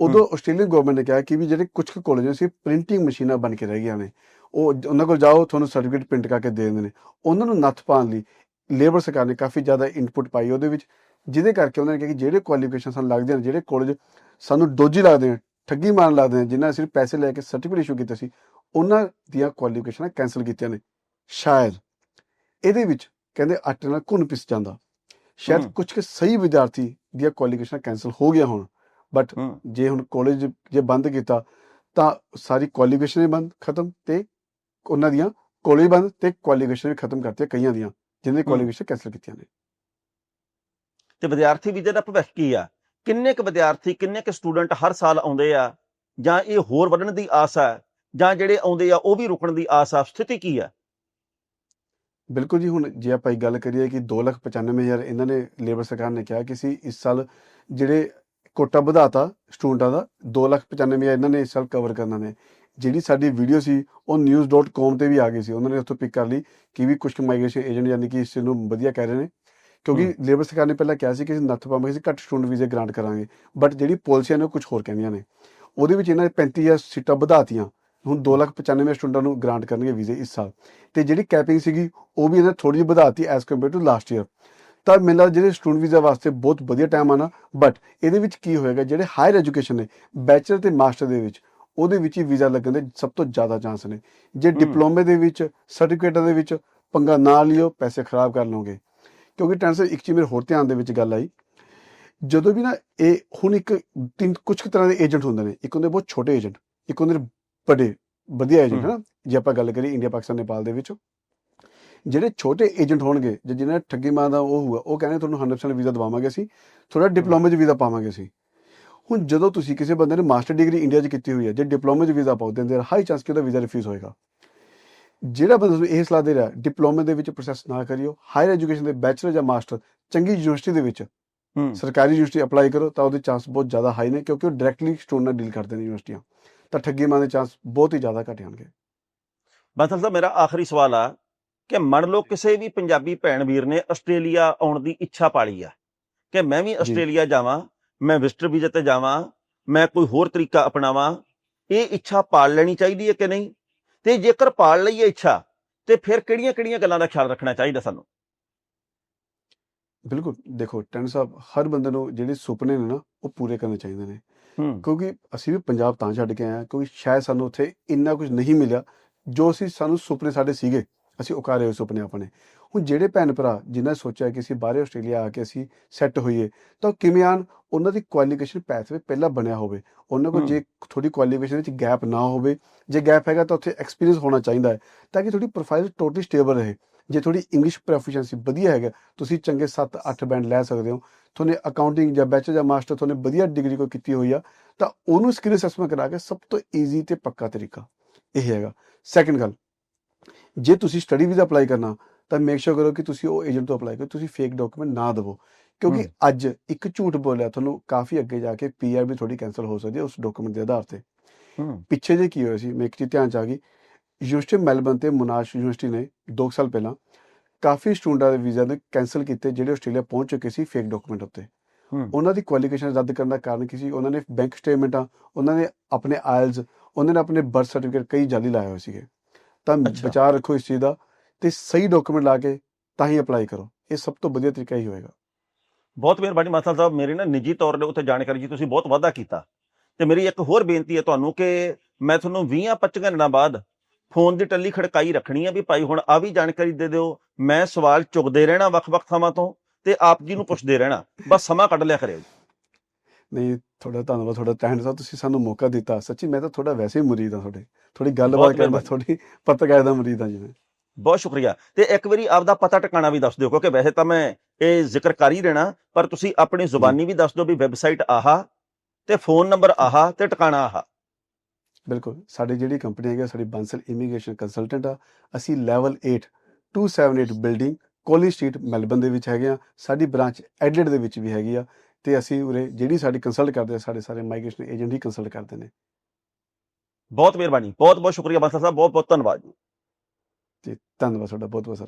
ਉਦੋਂ ਆਸਟ੍ਰੇਲੀਅਨ ਗਵਰਨਮੈਂਟ ਨੇ ਕਿਹਾ ਕਿ ਵੀ ਜਿਹੜੇ ਕੁਝ ਕੁ ਕਾਲਜ ਸੀ ਪ੍ਰਿੰਟਿੰਗ ਮਸ਼ੀਨਾਂ ਬਣ ਕੇ ਰਹਿ ਗਈਆਂ ਨੇ। ਉਹ ਉਹਨਾਂ ਕੋਲ ਜਾਓ ਤੁਹਾਨੂੰ ਸਰਟੀਫਿਕੇਟ ਪ੍ਰਿੰਟ ਕਰਕੇ ਦੇ ਦਿੰਦੇ ਨੇ। ਉਹਨਾਂ ਨੂੰ ਨੱਥ ਪਾਉਣ ਲਈ ਲੇਬਰ ਸਰਕਾਰ ਨੇ ਕਾਫੀ ਜ਼ਿਆਦਾ ਇਨਪੁਟ ਪਾਈ ਉਹਦੇ ਵਿੱਚ ਜਿਹਦੇ ਕਰਕੇ ਉਹਨਾਂ ਨੇ ਕਿਹਾ ਕਿ ਜਿਹੜੇ ਕੁਆਲੀਫਿਕੇਸ਼ਨ ਸਾਨੂੰ ਲੱਗਦੇ ਨੇ ਜਿਹੜੇ ਕਾਲਜ ਸਾਨੂੰ ਦੋਜੀ ਲੱਗਦੇ ਨੇ ਠੱਗੀ ਮਾਰਨ ਲੱਗਦੇ ਨੇ ਜਿਨ੍ਹਾਂ ਅਸੀਂ ਪੈਸੇ ਲੈ ਕੇ ਸਰਟੀਫਿਕੇਟ ਇਸ਼ੂ ਕੀਤੇ ਸੀ ਉਹਨਾਂ ਦੀਆਂ ਕੁਆਲੀਫਿਕੇਸ਼ਨਾਂ ਕੈਨਸਲ ਕੀਤੀਆਂ ਨੇ। ਸ਼ਾਇਦ ਇਹਦੇ ਵਿੱਚ ਕਹਿੰਦੇ ਆਟੇ ਨਾਲ ਘੁਣ ਪਿਸ ਜਾਂਦਾ। ਸ਼ਾਇਦ। ਕੁਝ ਕੁ ਸਹੀ ਵਿਦਿਆਰਥੀ ਦੀਆਂ ਕੁਆਲੀਫਿਕੇਸ਼ਨਾਂ ਕੈਨਸਲ ਹੋ ਗਈਆਂ ਹੋਣ। ਬਟ ਜੇ ਹੁਣ ਕਾਲਜ ਜੇ ਬੰਦ ਕੀਤਾ ਤਾਂ ਸਾਰੀ ਕੁਆਲੀਫਿਕੇਸ਼ਨ ਹੀ ਬੰਦ ਖਤਮ ਤੇ ਉਹਨਾਂ ਦੀਆਂ ਕਾਲਜ ਬੰਦ ਤੇ ਕੁਆਲੀਫਿਕੇਸ਼ਨ ਵੀ ਖਤਮ ਕਰਤੀਆਂ ਕਈਆਂ ਦੀਆਂ ਜਿਨ੍ਹਾਂ ਦੀ ਕੁਆਲੀਫਿਕੇਸ਼ਨ ਕੈਨਸਲ ਕੀਤੀਆਂ ਨੇ। ਤੇ ਵਿਦਿਆਰਥੀ ਵੀਜ਼ੇ ਦਾ ਭਵਿੱਖ ਕੀ ਆ? ਕਿੰਨੇ ਕੁ ਵਿਦਿਆਰਥੀ ਕਿੰਨੇ ਕੁ ਸਟੂਡੈਂਟ ਹਰ ਸਾਲ ਆਉਂਦੇ ਆ? ਜਾਂ ਇਹ ਹੋਰ ਵਧਣ ਦੀ ਆਸ ਆ? ਜਾਂ ਜਿਹੜੇ ਆਉਂਦੇ ਆ ਉਹ ਵੀ ਰੁਕਣ ਦੀ ਆਸ ਆ? ਸਥਿਤੀ ਕੀ ਆ? ਬਿਲਕੁਲ ਜੀ ਹੁਣ ਜੇ ਆਪਾਂ ਇੱਕ ਗੱਲ ਕਰੀਏ ਕਿ 295000 ਇਹਨਾਂ ਨੇ ਲੇਬਰ ਸਰਕਾਰ ਨੇ ਕਿਹਾ ਕਿ ਸੀ ਇਸ ਸਾਲ ਜਿਹੜੇ ਕੋਟਾ ਵਧਾਤਾ ਸਟੂਡੈਂਟਾਂ ਦਾ 295000 ਇਹਨਾਂ ਨੇ ਇਸ ਸਾਲ ਕਵਰ ਕਰਨਾ ਨੇ। ਜਿਹੜੀ ਸਾਡੀ ਵੀਡੀਓ ਸੀ ਉਹ news.com ਤੇ ਵੀ ਆ ਗਈ ਸੀ। ਉਹਨਾਂ ਨੇ ਉੱਥੋਂ ਪਿਕ ਕਰ ਲਈ ਕਿ ਵੀ ਕੁਝ ਮਾਈਗ੍ਰੇਸ਼ਨ ਏਜੰਟ ਯਾਨੀ ਕਿ ਇਸ ਨੂੰ ਵਧੀਆ ਕਹਿ ਰਹੇ ਨੇ। ਕਿਉਂਕਿ ਲੇਬਰ ਸਰਕਾਰ ਨੇ ਪਹਿਲਾਂ ਕਿਹਾ ਸੀ ਕਿ ਅਸੀਂ ਨੱਥ ਪਾਵਾਂਗੇ ਅਸੀਂ ਘੱਟ ਸਟੂਡੈਂਟ ਵੀਜ਼ੇ ਗ੍ਰਾਂਟ ਕਰਾਂਗੇ। ਬਟ ਜਿਹੜੀ ਪਾਲਿਸੀਆਂ ਨੇ ਕੁਝ ਹੋਰ ਕਹਿੰਦੀਆਂ ਨੇ। ਉਹਦੇ ਵਿੱਚ ਇਹਨਾਂ ਨੇ 35000 ਸੀਟਾਂ ਵਧਾਤੀਆਂ। ਹੁਣ 2,95,000 ਸਟੂਡੈਂਟਾਂ ਨੂੰ ਗ੍ਰਾਂਟ ਕਰਨਗੇ ਵੀਜ਼ੇ ਇਸ ਸਾਲ। ਤੇ ਜਿਹੜੀ ਕੈਪਿੰਗ ਸੀਗੀ ਉਹ ਵੀ ਇਹਨਾਂ ਥੋੜੀ ਜਿਹੀ ਵਧਾਤੀ as compare to last year ਤਾਂ ਮੈਨੂੰ ਲੱਗਦਾ ਜਿਹੜੇ ਸਟੂਡੈਂਟ ਵੀਜ਼ਾ ਵਾਸਤੇ ਬਹੁਤ ਵਧੀਆ ਟਾਈਮ ਆਣਾ ਬਟ ਇਹਦੇ ਵਿੱਚ ਕੀ ਹੋਏਗਾ ਜਿਹੜੇ ਹਾਇਰ ਐਜੂਕੇਸ਼ਨ ਨੇ ਬੈਚਲਰ ਤੇ ਮਾਸਟਰ ਦੇ ਵਿੱਚ ਉਹਦੇ ਵਿੱਚ ਹੀ ਵੀਜ਼ਾ ਲੱਗਣ ਦੇ ਸਭ ਤੋਂ ਜ਼ਿਆਦਾ ਚਾਂਸ ਨੇ। ਜੇ। ਡਿਪਲੋਮੇ ਦੇ ਵਿੱਚ ਸਰਟੀਫਿਕੇਟਾਂ ਦੇ ਵਿੱਚ ਪੰਗਾ ਨਾ ਲਿਓ ਪੈਸੇ ਖਰਾਬ ਕਰ ਲਓਗੇ। ਕਿਉਂਕਿ ਟੈਂਸਰ ਇੱਕ ਚੀਜ਼ ਮੇਰੇ ਹੋਰ ਧਿਆਨ ਦੇ ਵਿੱਚ ਗੱਲ ਆਈ। ਜਦੋਂ ਵੀ ਨਾ ਇਹ ਹੁਣ ਇੱਕ ਤਿੰਨ ਕੁਝ ਕੁ ਤਰ੍ਹਾਂ ਦੇ ਏਜੰਟ ਹੁੰਦੇ ਨੇ। ਇੱਕ ਹੁੰਦੇ ਬਹੁਤ ਛੋਟੇ ਏਜੰਟ ਇੱਕ ਹੁੰਦੇ ਨੇ ਵੱਡੇ ਵਧੀਆ ਏਜੰਟ। ਹੈ। ਨਾ ਜੇ ਆਪਾਂ ਗੱਲ ਕਰੀਏ ਇੰਡੀਆ ਪਾਕਿਸਤਾਨ ਨੇਪਾਲ ਦੇ ਵਿੱਚ। ਜਿਹੜੇ ਛੋਟੇ ਏਜੰਟ ਹੋਣਗੇ ਜਾਂ ਜਿਹਨਾਂ ਠੱਗੀ ਮਾਰ ਦਾ ਉਹ ਹੋਊਗਾ ਉਹ ਕਹਿੰਦੇ ਤੁਹਾਨੂੰ 100% ਵੀਜ਼ਾ ਦਵਾਵਾਂਗੇ ਅਸੀਂ ਥੋੜਾ ਡਿਪਲੋਮਾ 'ਚ ਵੀਜ਼ਾ ਪਾਵਾਂਗੇ ਅਸੀਂ। ਹੁਣ ਜਦੋਂ ਤੁਸੀਂ ਕਿਸੇ ਬੰਦੇ ਨੇ ਮਾਸਟਰ ਡਿਗਰੀ ਇੰਡੀਆ 'ਚ ਕੀਤੀ ਹੋਈ ਹੈ ਜੇ ਡਿਪਲੋਮਾ 'ਚ ਵੀਜ਼ਾ ਪਾਓ ਦਿੰਦੇ ਹਾਈ ਚਾਂਸ ਕਿ ਉਹਦਾ ਵੀਜ਼ਾ ਰਿਫਿਊਜ਼ ਹੋਏਗਾ। ਜਿਹੜਾ ਬੰਦਾ ਤੁਹਾਨੂੰ ਇਹ ਸਲਾਹ ਦੇ ਰਿਹਾ ਡਿਪਲੋਮਾ ਦੇ ਵਿੱਚ ਪ੍ਰੋਸੈਸ ਨਾ ਕਰਿਓ ਹਾਇਰ ਐਜੂਕੇਸ਼ਨ ਦੇ ਬੈਚਲਰ ਜਾਂ ਮਾਸਟਰ ਚੰਗੀ ਯੂਨੀਵਰਸਿਟੀ ਦੇ ਵਿੱਚ ਸਰਕਾਰੀ ਯੂਨੀਵਰਸਿਟੀ ਅਪਲਾਈ ਕਰੋ ਤਾਂ ਉਹਦੇ ਚਾਂਸ ਬਹੁਤ ਜ਼ਿਆਦਾ ਹਾਈ ਨੇ ਕਿਉਂਕਿ ਉਹ ਡਾਇਰੈਕਟਲੀ ਸਟੂਡੈਂਟ ਨਾਲ ਡੀਲ ਕਰਦੇ ਨੇ ਯੂਨੀਵਰਸਿਟੀਆਂ ਤਾਂ ਠੱਗੀ ਮਾਰਨ ਦੇ ਚਾਂਸ ਬਹੁਤ ਹੀ ਜ਼ਿਆਦਾ ਘਟ ਜਾਣਗੇ ਬਾਦਲ ਸਾਹਿਬ ਮੇਰਾ ਆਖਰੀ ਸਵਾਲ ਆ ਕਿ ਮੰਨ ਲਓ ਕਿਸੇ ਵੀ ਪੰਜਾਬੀ ਭੈਣ ਵੀਰ ਨੇ ਆਸਟ੍ਰੇਲੀਆ ਆਉਣ ਦੀ ਇੱਛਾ ਪਾਲੀ ਆ ਕਿ ਮੈਂ ਵੀ ਆਸਟ੍ਰੇਲੀਆ ਜਾਵਾਂ ਮੈਂ ਵਿਜ਼ਟਰ ਵੀਜ਼ੇ ਤੇ ਜਾਵਾਂ ਮੈਂ ਕੋਈ ਹੋਰ ਤਰੀਕਾ ਅਪਣਾਵਾਂ ਇਹ ਇੱਛਾ ਪਾਲ ਲੈਣੀ ਚਾਹੀਦੀ ਹੈ ਕਿ ਨਹੀਂ? ਤੇ ਜੇਕਰ ਪਾਲ ਲਈਏ ਇੱਛਾ ਤੇ ਫਿਰ ਕਿਹੜੀਆਂ-ਕਿਹੜੀਆਂ ਗੱਲਾਂ ਦਾ ਖਿਆਲ ਰੱਖਣਾ ਚਾਹੀਦਾ ਸਾਨੂੰ? ਬਿਲਕੁਲ ਦੇਖੋ ਟੈਂਡ ਸਾਹਿਬ ਹਰ ਬੰਦੇ ਨੂੰ ਜਿਹੜੇ ਸੁਪਨੇ ਨੇ ਨਾ ਉਹ ਪੂਰੇ ਕਰਨੇ ਚਾਹੀਦੇ ਨੇ। ਹੂੰ ਕਿਉਂਕਿ ਅਸੀਂ ਵੀ ਪੰਜਾਬ ਤਾਂ ਛੱਡ ਕੇ ਆਏ ਕਿਉਂਕਿ ਸ਼ਾਇਦ ਸਾਨੂੰ ਉੱਥੇ ਇੰਨਾ ਕੁਝ ਨਹੀਂ ਮਿਲਿਆ ਜੋ ਅਸੀਂ ਸਾਨੂੰ ਸੁਪਨੇ ਸਾਡੇ ਸੀਗੇ ਅਸੀਂ ਉਕਾਰੇ ਹੋਏ ਸੁਪਨੇ ਆਪਣੇ। ਹੁਣ ਜਿਹੜੇ ਭੈਣ ਭਰਾ ਜਿਨ੍ਹਾਂ ਨੇ ਸੋਚਿਆ ਕਿ ਅਸੀਂ ਬਾਹਰੇ ਆਸਟ੍ਰੇਲੀਆ ਆ ਕੇ ਅਸੀਂ ਸੈੱਟ ਹੋਈਏ ਤਾਂ ਕਿਵੇਂ ਆਣ? ਉਹਨਾਂ ਦੀ ਕੁਆਲੀਫਿਕੇਸ਼ਨ ਪੈਥਵੇ ਪਹਿਲਾਂ ਬਣਿਆ ਹੋਵੇ। ਉਹਨਾਂ ਕੋਲ। ਜੇ ਥੋੜੀ ਕੁਆਲੀਫਿਕੇਸ਼ਨ ਵਿੱਚ ਗੈਪ ਨਾ ਹੋਵੇ ਜੇ ਗੈਪ ਹੈਗਾ ਤਾਂ ਉੱਥੇ ਐਕਸਪੀਰੀਅੰਸ ਹੋਣਾ ਚਾਹੀਦਾ ਹੈ ਤਾਂ ਕਿ ਤੁਹਾਡੀ ਪ੍ਰੋਫਾਈਲ ਟੋਟਲੀ ਸਟੇਬਲ ਰਹੇ। ਜੇ ਥੋੜੀ ਇੰਗਲਿਸ਼ ਪ੍ਰੋਫੀਸ਼ੀਐਂਸੀ ਵਧੀਆ ਹੈਗਾ ਤੁਸੀਂ ਚੰਗੇ 7-8 ਬੈਂਡ ਲੈ ਸਕਦੇ ਹੋ। ਤੁਹਾਨੂੰ ਅਕਾਊਂਟਿੰਗ ਜਾਂ ਬੈਚਲਰ ਜਾਂ ਮਾਸਟਰ ਤੁਹਾਨੂੰ ਵਧੀਆ ਡਿਗਰੀ ਕੋਈ ਕੀਤੀ ਹੋਈ ਆ ਤਾਂ ਉਹਨੂੰ ਸਕਿੱਲ ਅਸੈਸਮੈਂਟ ਕਰਾ ਕੇ ਸਭ ਤੋਂ ਈਜ਼ੀ ਤੇ ਪੱਕਾ ਤਰੀਕਾ ਇਹ ਹੈਗਾ। ਸੈਕੰਡ ਗੱਲ ਜੇ ਤੁਸੀਂ ਸਟੱਡੀ ਵੀਜ਼ਾ ਅਪਲਾਈ ਕਰਨਾ ਤਾਂ ਮੇਕ ਸ਼ੋਰ ਕਰੋ ਕਿ ਤੁਸੀਂ ਉਹ ਏਜੰਟ ਤੋਂ ਅਪਲਾਈ ਕਰੋ ਤੁਸੀਂ ਫੇਕ ਡਾਕੂਮੈਂਟ ਨਾ ਦਿਵੋ। ਕਿਉਂਕਿ। ਅੱਜ ਇੱਕ ਝੂਠ ਬੋਲਿਆ ਤੁਹਾਨੂੰ ਕਾਫੀ ਅੱਗੇ ਜਾ ਕੇ ਪੀਆਰ ਵੀ ਥੋੜੀ ਕੈਨਸਲ ਹੋ ਸਕਦੀ ਹੈ ਉਸ ਡਾਕੂਮੈਂਟ ਦੇ ਆਧਾਰ ਤੇ। ਪਿੱਛੇ ਜੇ ਕੀ ਹੋਇਆ ਸੀ ਮੇਰੇ ਇੱਕ ਚੀਜ਼ ਧਿਆਨ ਚ ਆ ਗਈ ਯੂਨੀਵਰਸਿਟੀ ਮੈਲਬਨ ਤੇ ਮੁਨਾਸ਼ ਯੂਨੀਵਰਸਿਟੀ ਨੇ 2 ਸਾਲ ਪਹਿਲਾਂ ਕਾਫੀ ਸਟੂਡੈਂਟਾਂ ਦੇ ਵੀਜ਼ਾ ਨੇ ਕੈਨਸਲ ਕੀਤੇ ਜਿਹੜੇ ਆਸਟ੍ਰੇਲੀਆ ਪਹੁੰਚ ਚੁੱਕੇ ਸੀ ਫੇਕ ਡਾਕੂਮੈਂਟ ਉੱਤੇ। ਉਹਨਾਂ ਦੀ ਕੁਆਲੀਫਿਕੇਸ਼ਨ ਰੱਦ ਕਰਨ ਦਾ ਕਾਰਨ ਕੀ ਸੀ? ਉਹਨਾਂ ਨੇ ਬੈਂਕ ਸਟੇਟਮੈਂਟਾਂ ਉਹਨਾਂ ਨੇ ਆਪਣੇ ਆਇਲਸ ਉਹਨਾਂ ਨੇ ਆਪਣੇ ਬਰਥ ਸਰਟੀਫਿਕੇਟ ਕਈ ਜਾਲੀ ਲਾਏ ਹੋਏ ਸੀਗੇ। ਤਾਂ। ਵਿਚਾਰ ਰੱਖੋ ਇਸ ਚੀਜ਼ ਦਾ ਤੇ ਸਹੀ ਡਾਕੂਮੈਂਟ ਲਾ ਕੇ ਤਾਂ ਹੀ ਅਪਲਾਈ ਕਰੋ। ਇਹ ਸਭ ਤੋਂ ਵਧੀਆ ਤਰੀਕਾ ਹੀ ਹੋਏਗਾ। ਬਹੁਤ ਮਿਹਰਬਾਨੀ ਮਾਸਟਰ ਸਾਹਿਬ ਮੇਰੇ ਨਾ ਨਿੱਜੀ ਤੌਰ ਦੇ ਉੱਤੇ ਜਾਣਕਾਰੀ ਜੀ ਤੁਸੀਂ ਬਹੁਤ ਵਾਧਾ ਕੀਤਾ। ਤੇ ਮੇਰੀ ਇੱਕ ਹੋਰ ਬੇਨਤੀ ਹੈ ਤੁਹਾਨੂੰ ਕਿ ਮੈਂ ਤੁਹਾਨੂੰ 20-25 ਦਿਨਾਂ ਬਾਅਦ ਫੋਨ ਦੀ ਟੱਲੀ ਖੜਕਾਈ ਰੱਖਣੀ ਹੈ ਵੀ ਭਾਈ ਹੁਣ ਆ ਵੀ ਜਾਣਕਾਰੀ ਦੇ ਦਿਓ ਮੈਂ ਸਵਾਲ ਚੁੱਕਦੇ ਰਹਿਣਾ ਵੱਖ-ਵੱਖ ਥਾਵਾਂ ਤੋਂ ਤੇ ਆਪ ਜੀ ਨੂੰ ਪੁੱਛਦੇ ਰਹਿਣਾ ਬਸ ਸਮਾਂ ਕੱਢ ਲਿਆ ਕਰਿਓ ਨਹੀਂ ਤੁਹਾਡਾ ਧੰਨਵਾਦ ਤੁਹਾਡਾ ਟੈਂਡ ਸਾਹਿਬ ਤੁਸੀਂ ਸਾਨੂੰ ਮੌਕਾ ਦਿੱਤਾ। ਸੱਚੀ ਮੈਂ ਤਾਂ ਤੁਹਾਡਾ ਵੈਸੇ ਹੀ ਮੁਰੀਦ ਹਾਂ ਤੁਹਾਡੇ। ਥੋੜੀ ਗੱਲਬਾਤ ਕਰਨ ਦਾ। ਥੋੜੀ ਪੱਤਰਕਾਰ ਦਾ ਮੁਰੀਦ ਹਾਂ ਜਿਵੇਂ। ਬਹੁਤ ਸ਼ੁਕਰੀਆ। ਤੇ ਇੱਕ ਵਾਰੀ ਆਪਦਾ ਪਤਾ ਟਿਕਾਣਾ ਵੀ ਦੱਸ ਦਿਓ ਕਿਉਂਕਿ ਵੈਸੇ ਤਾਂ ਮੈਂ ਇਹ ਜ਼ਿਕਰ ਕਰ ਹੀ ਰਹਿਣਾ ਪਰ ਤੁਸੀਂ ਆਪਣੀ ਜ਼ੁਬਾਨੀ ਵੀ ਦੱਸ ਦਿਓ ਵੀ ਵੈਬਸਾਈਟ ਆਹਾ ਤੇ ਫੋਨ ਨੰਬਰ ਆਹਾ ਤੇ ਟਿਕਾਣਾ ਆਹਾ। ਬਿਲਕੁਲ ਸਾਡੀ ਜਿਹੜੀ ਕੰਪਨੀ ਹੈਗੀ ਸਾਡੀ ਬਾਂਸਲ ਇਮੀਗ੍ਰੇਸ਼ਨ ਕੰਸਲਟੈਂਟ ਆ ਅਸੀਂ level 8 278 building Collins street Melbourne ਦੇ ਵਿੱਚ ਹੈਗੇ ਆ ਸਾਡੀ ਬ੍ਰਾਂਚ ਐਡਲੇਡ ਦੇ ਵਿੱਚ ਵੀ ਹੈਗੀ ਆ ਤੇ ਅਸੀਂ ਉਰੇ ਜਿਹੜੀ ਸਾਡੀ ਕੰਸਲਟ ਕਰਦੇ ਆ ਸਾਡੇ ਸਾਰੇ ਮਾਈਗ੍ਰੇਸ਼ਨ ਏਜੰਟ ਹੀ ਕੰਸਲਟ ਕਰਦੇ ਨੇ। ਬਹੁਤ ਮਿਹਰਬਾਨੀ ਬਹੁਤ ਬਹੁਤ ਸ਼ੁਕਰੀਆ ਮਾਸਟਰ ਸਾਹਿਬ ਬਹੁਤ ਬਹੁਤ ਧੰਨਵਾਦ। ਜੀ ਤੇ ਧੰਨਵਾਦ ਤੁਹਾਡਾ ਬਹੁਤ ਬਹੁਤ ਸਰ।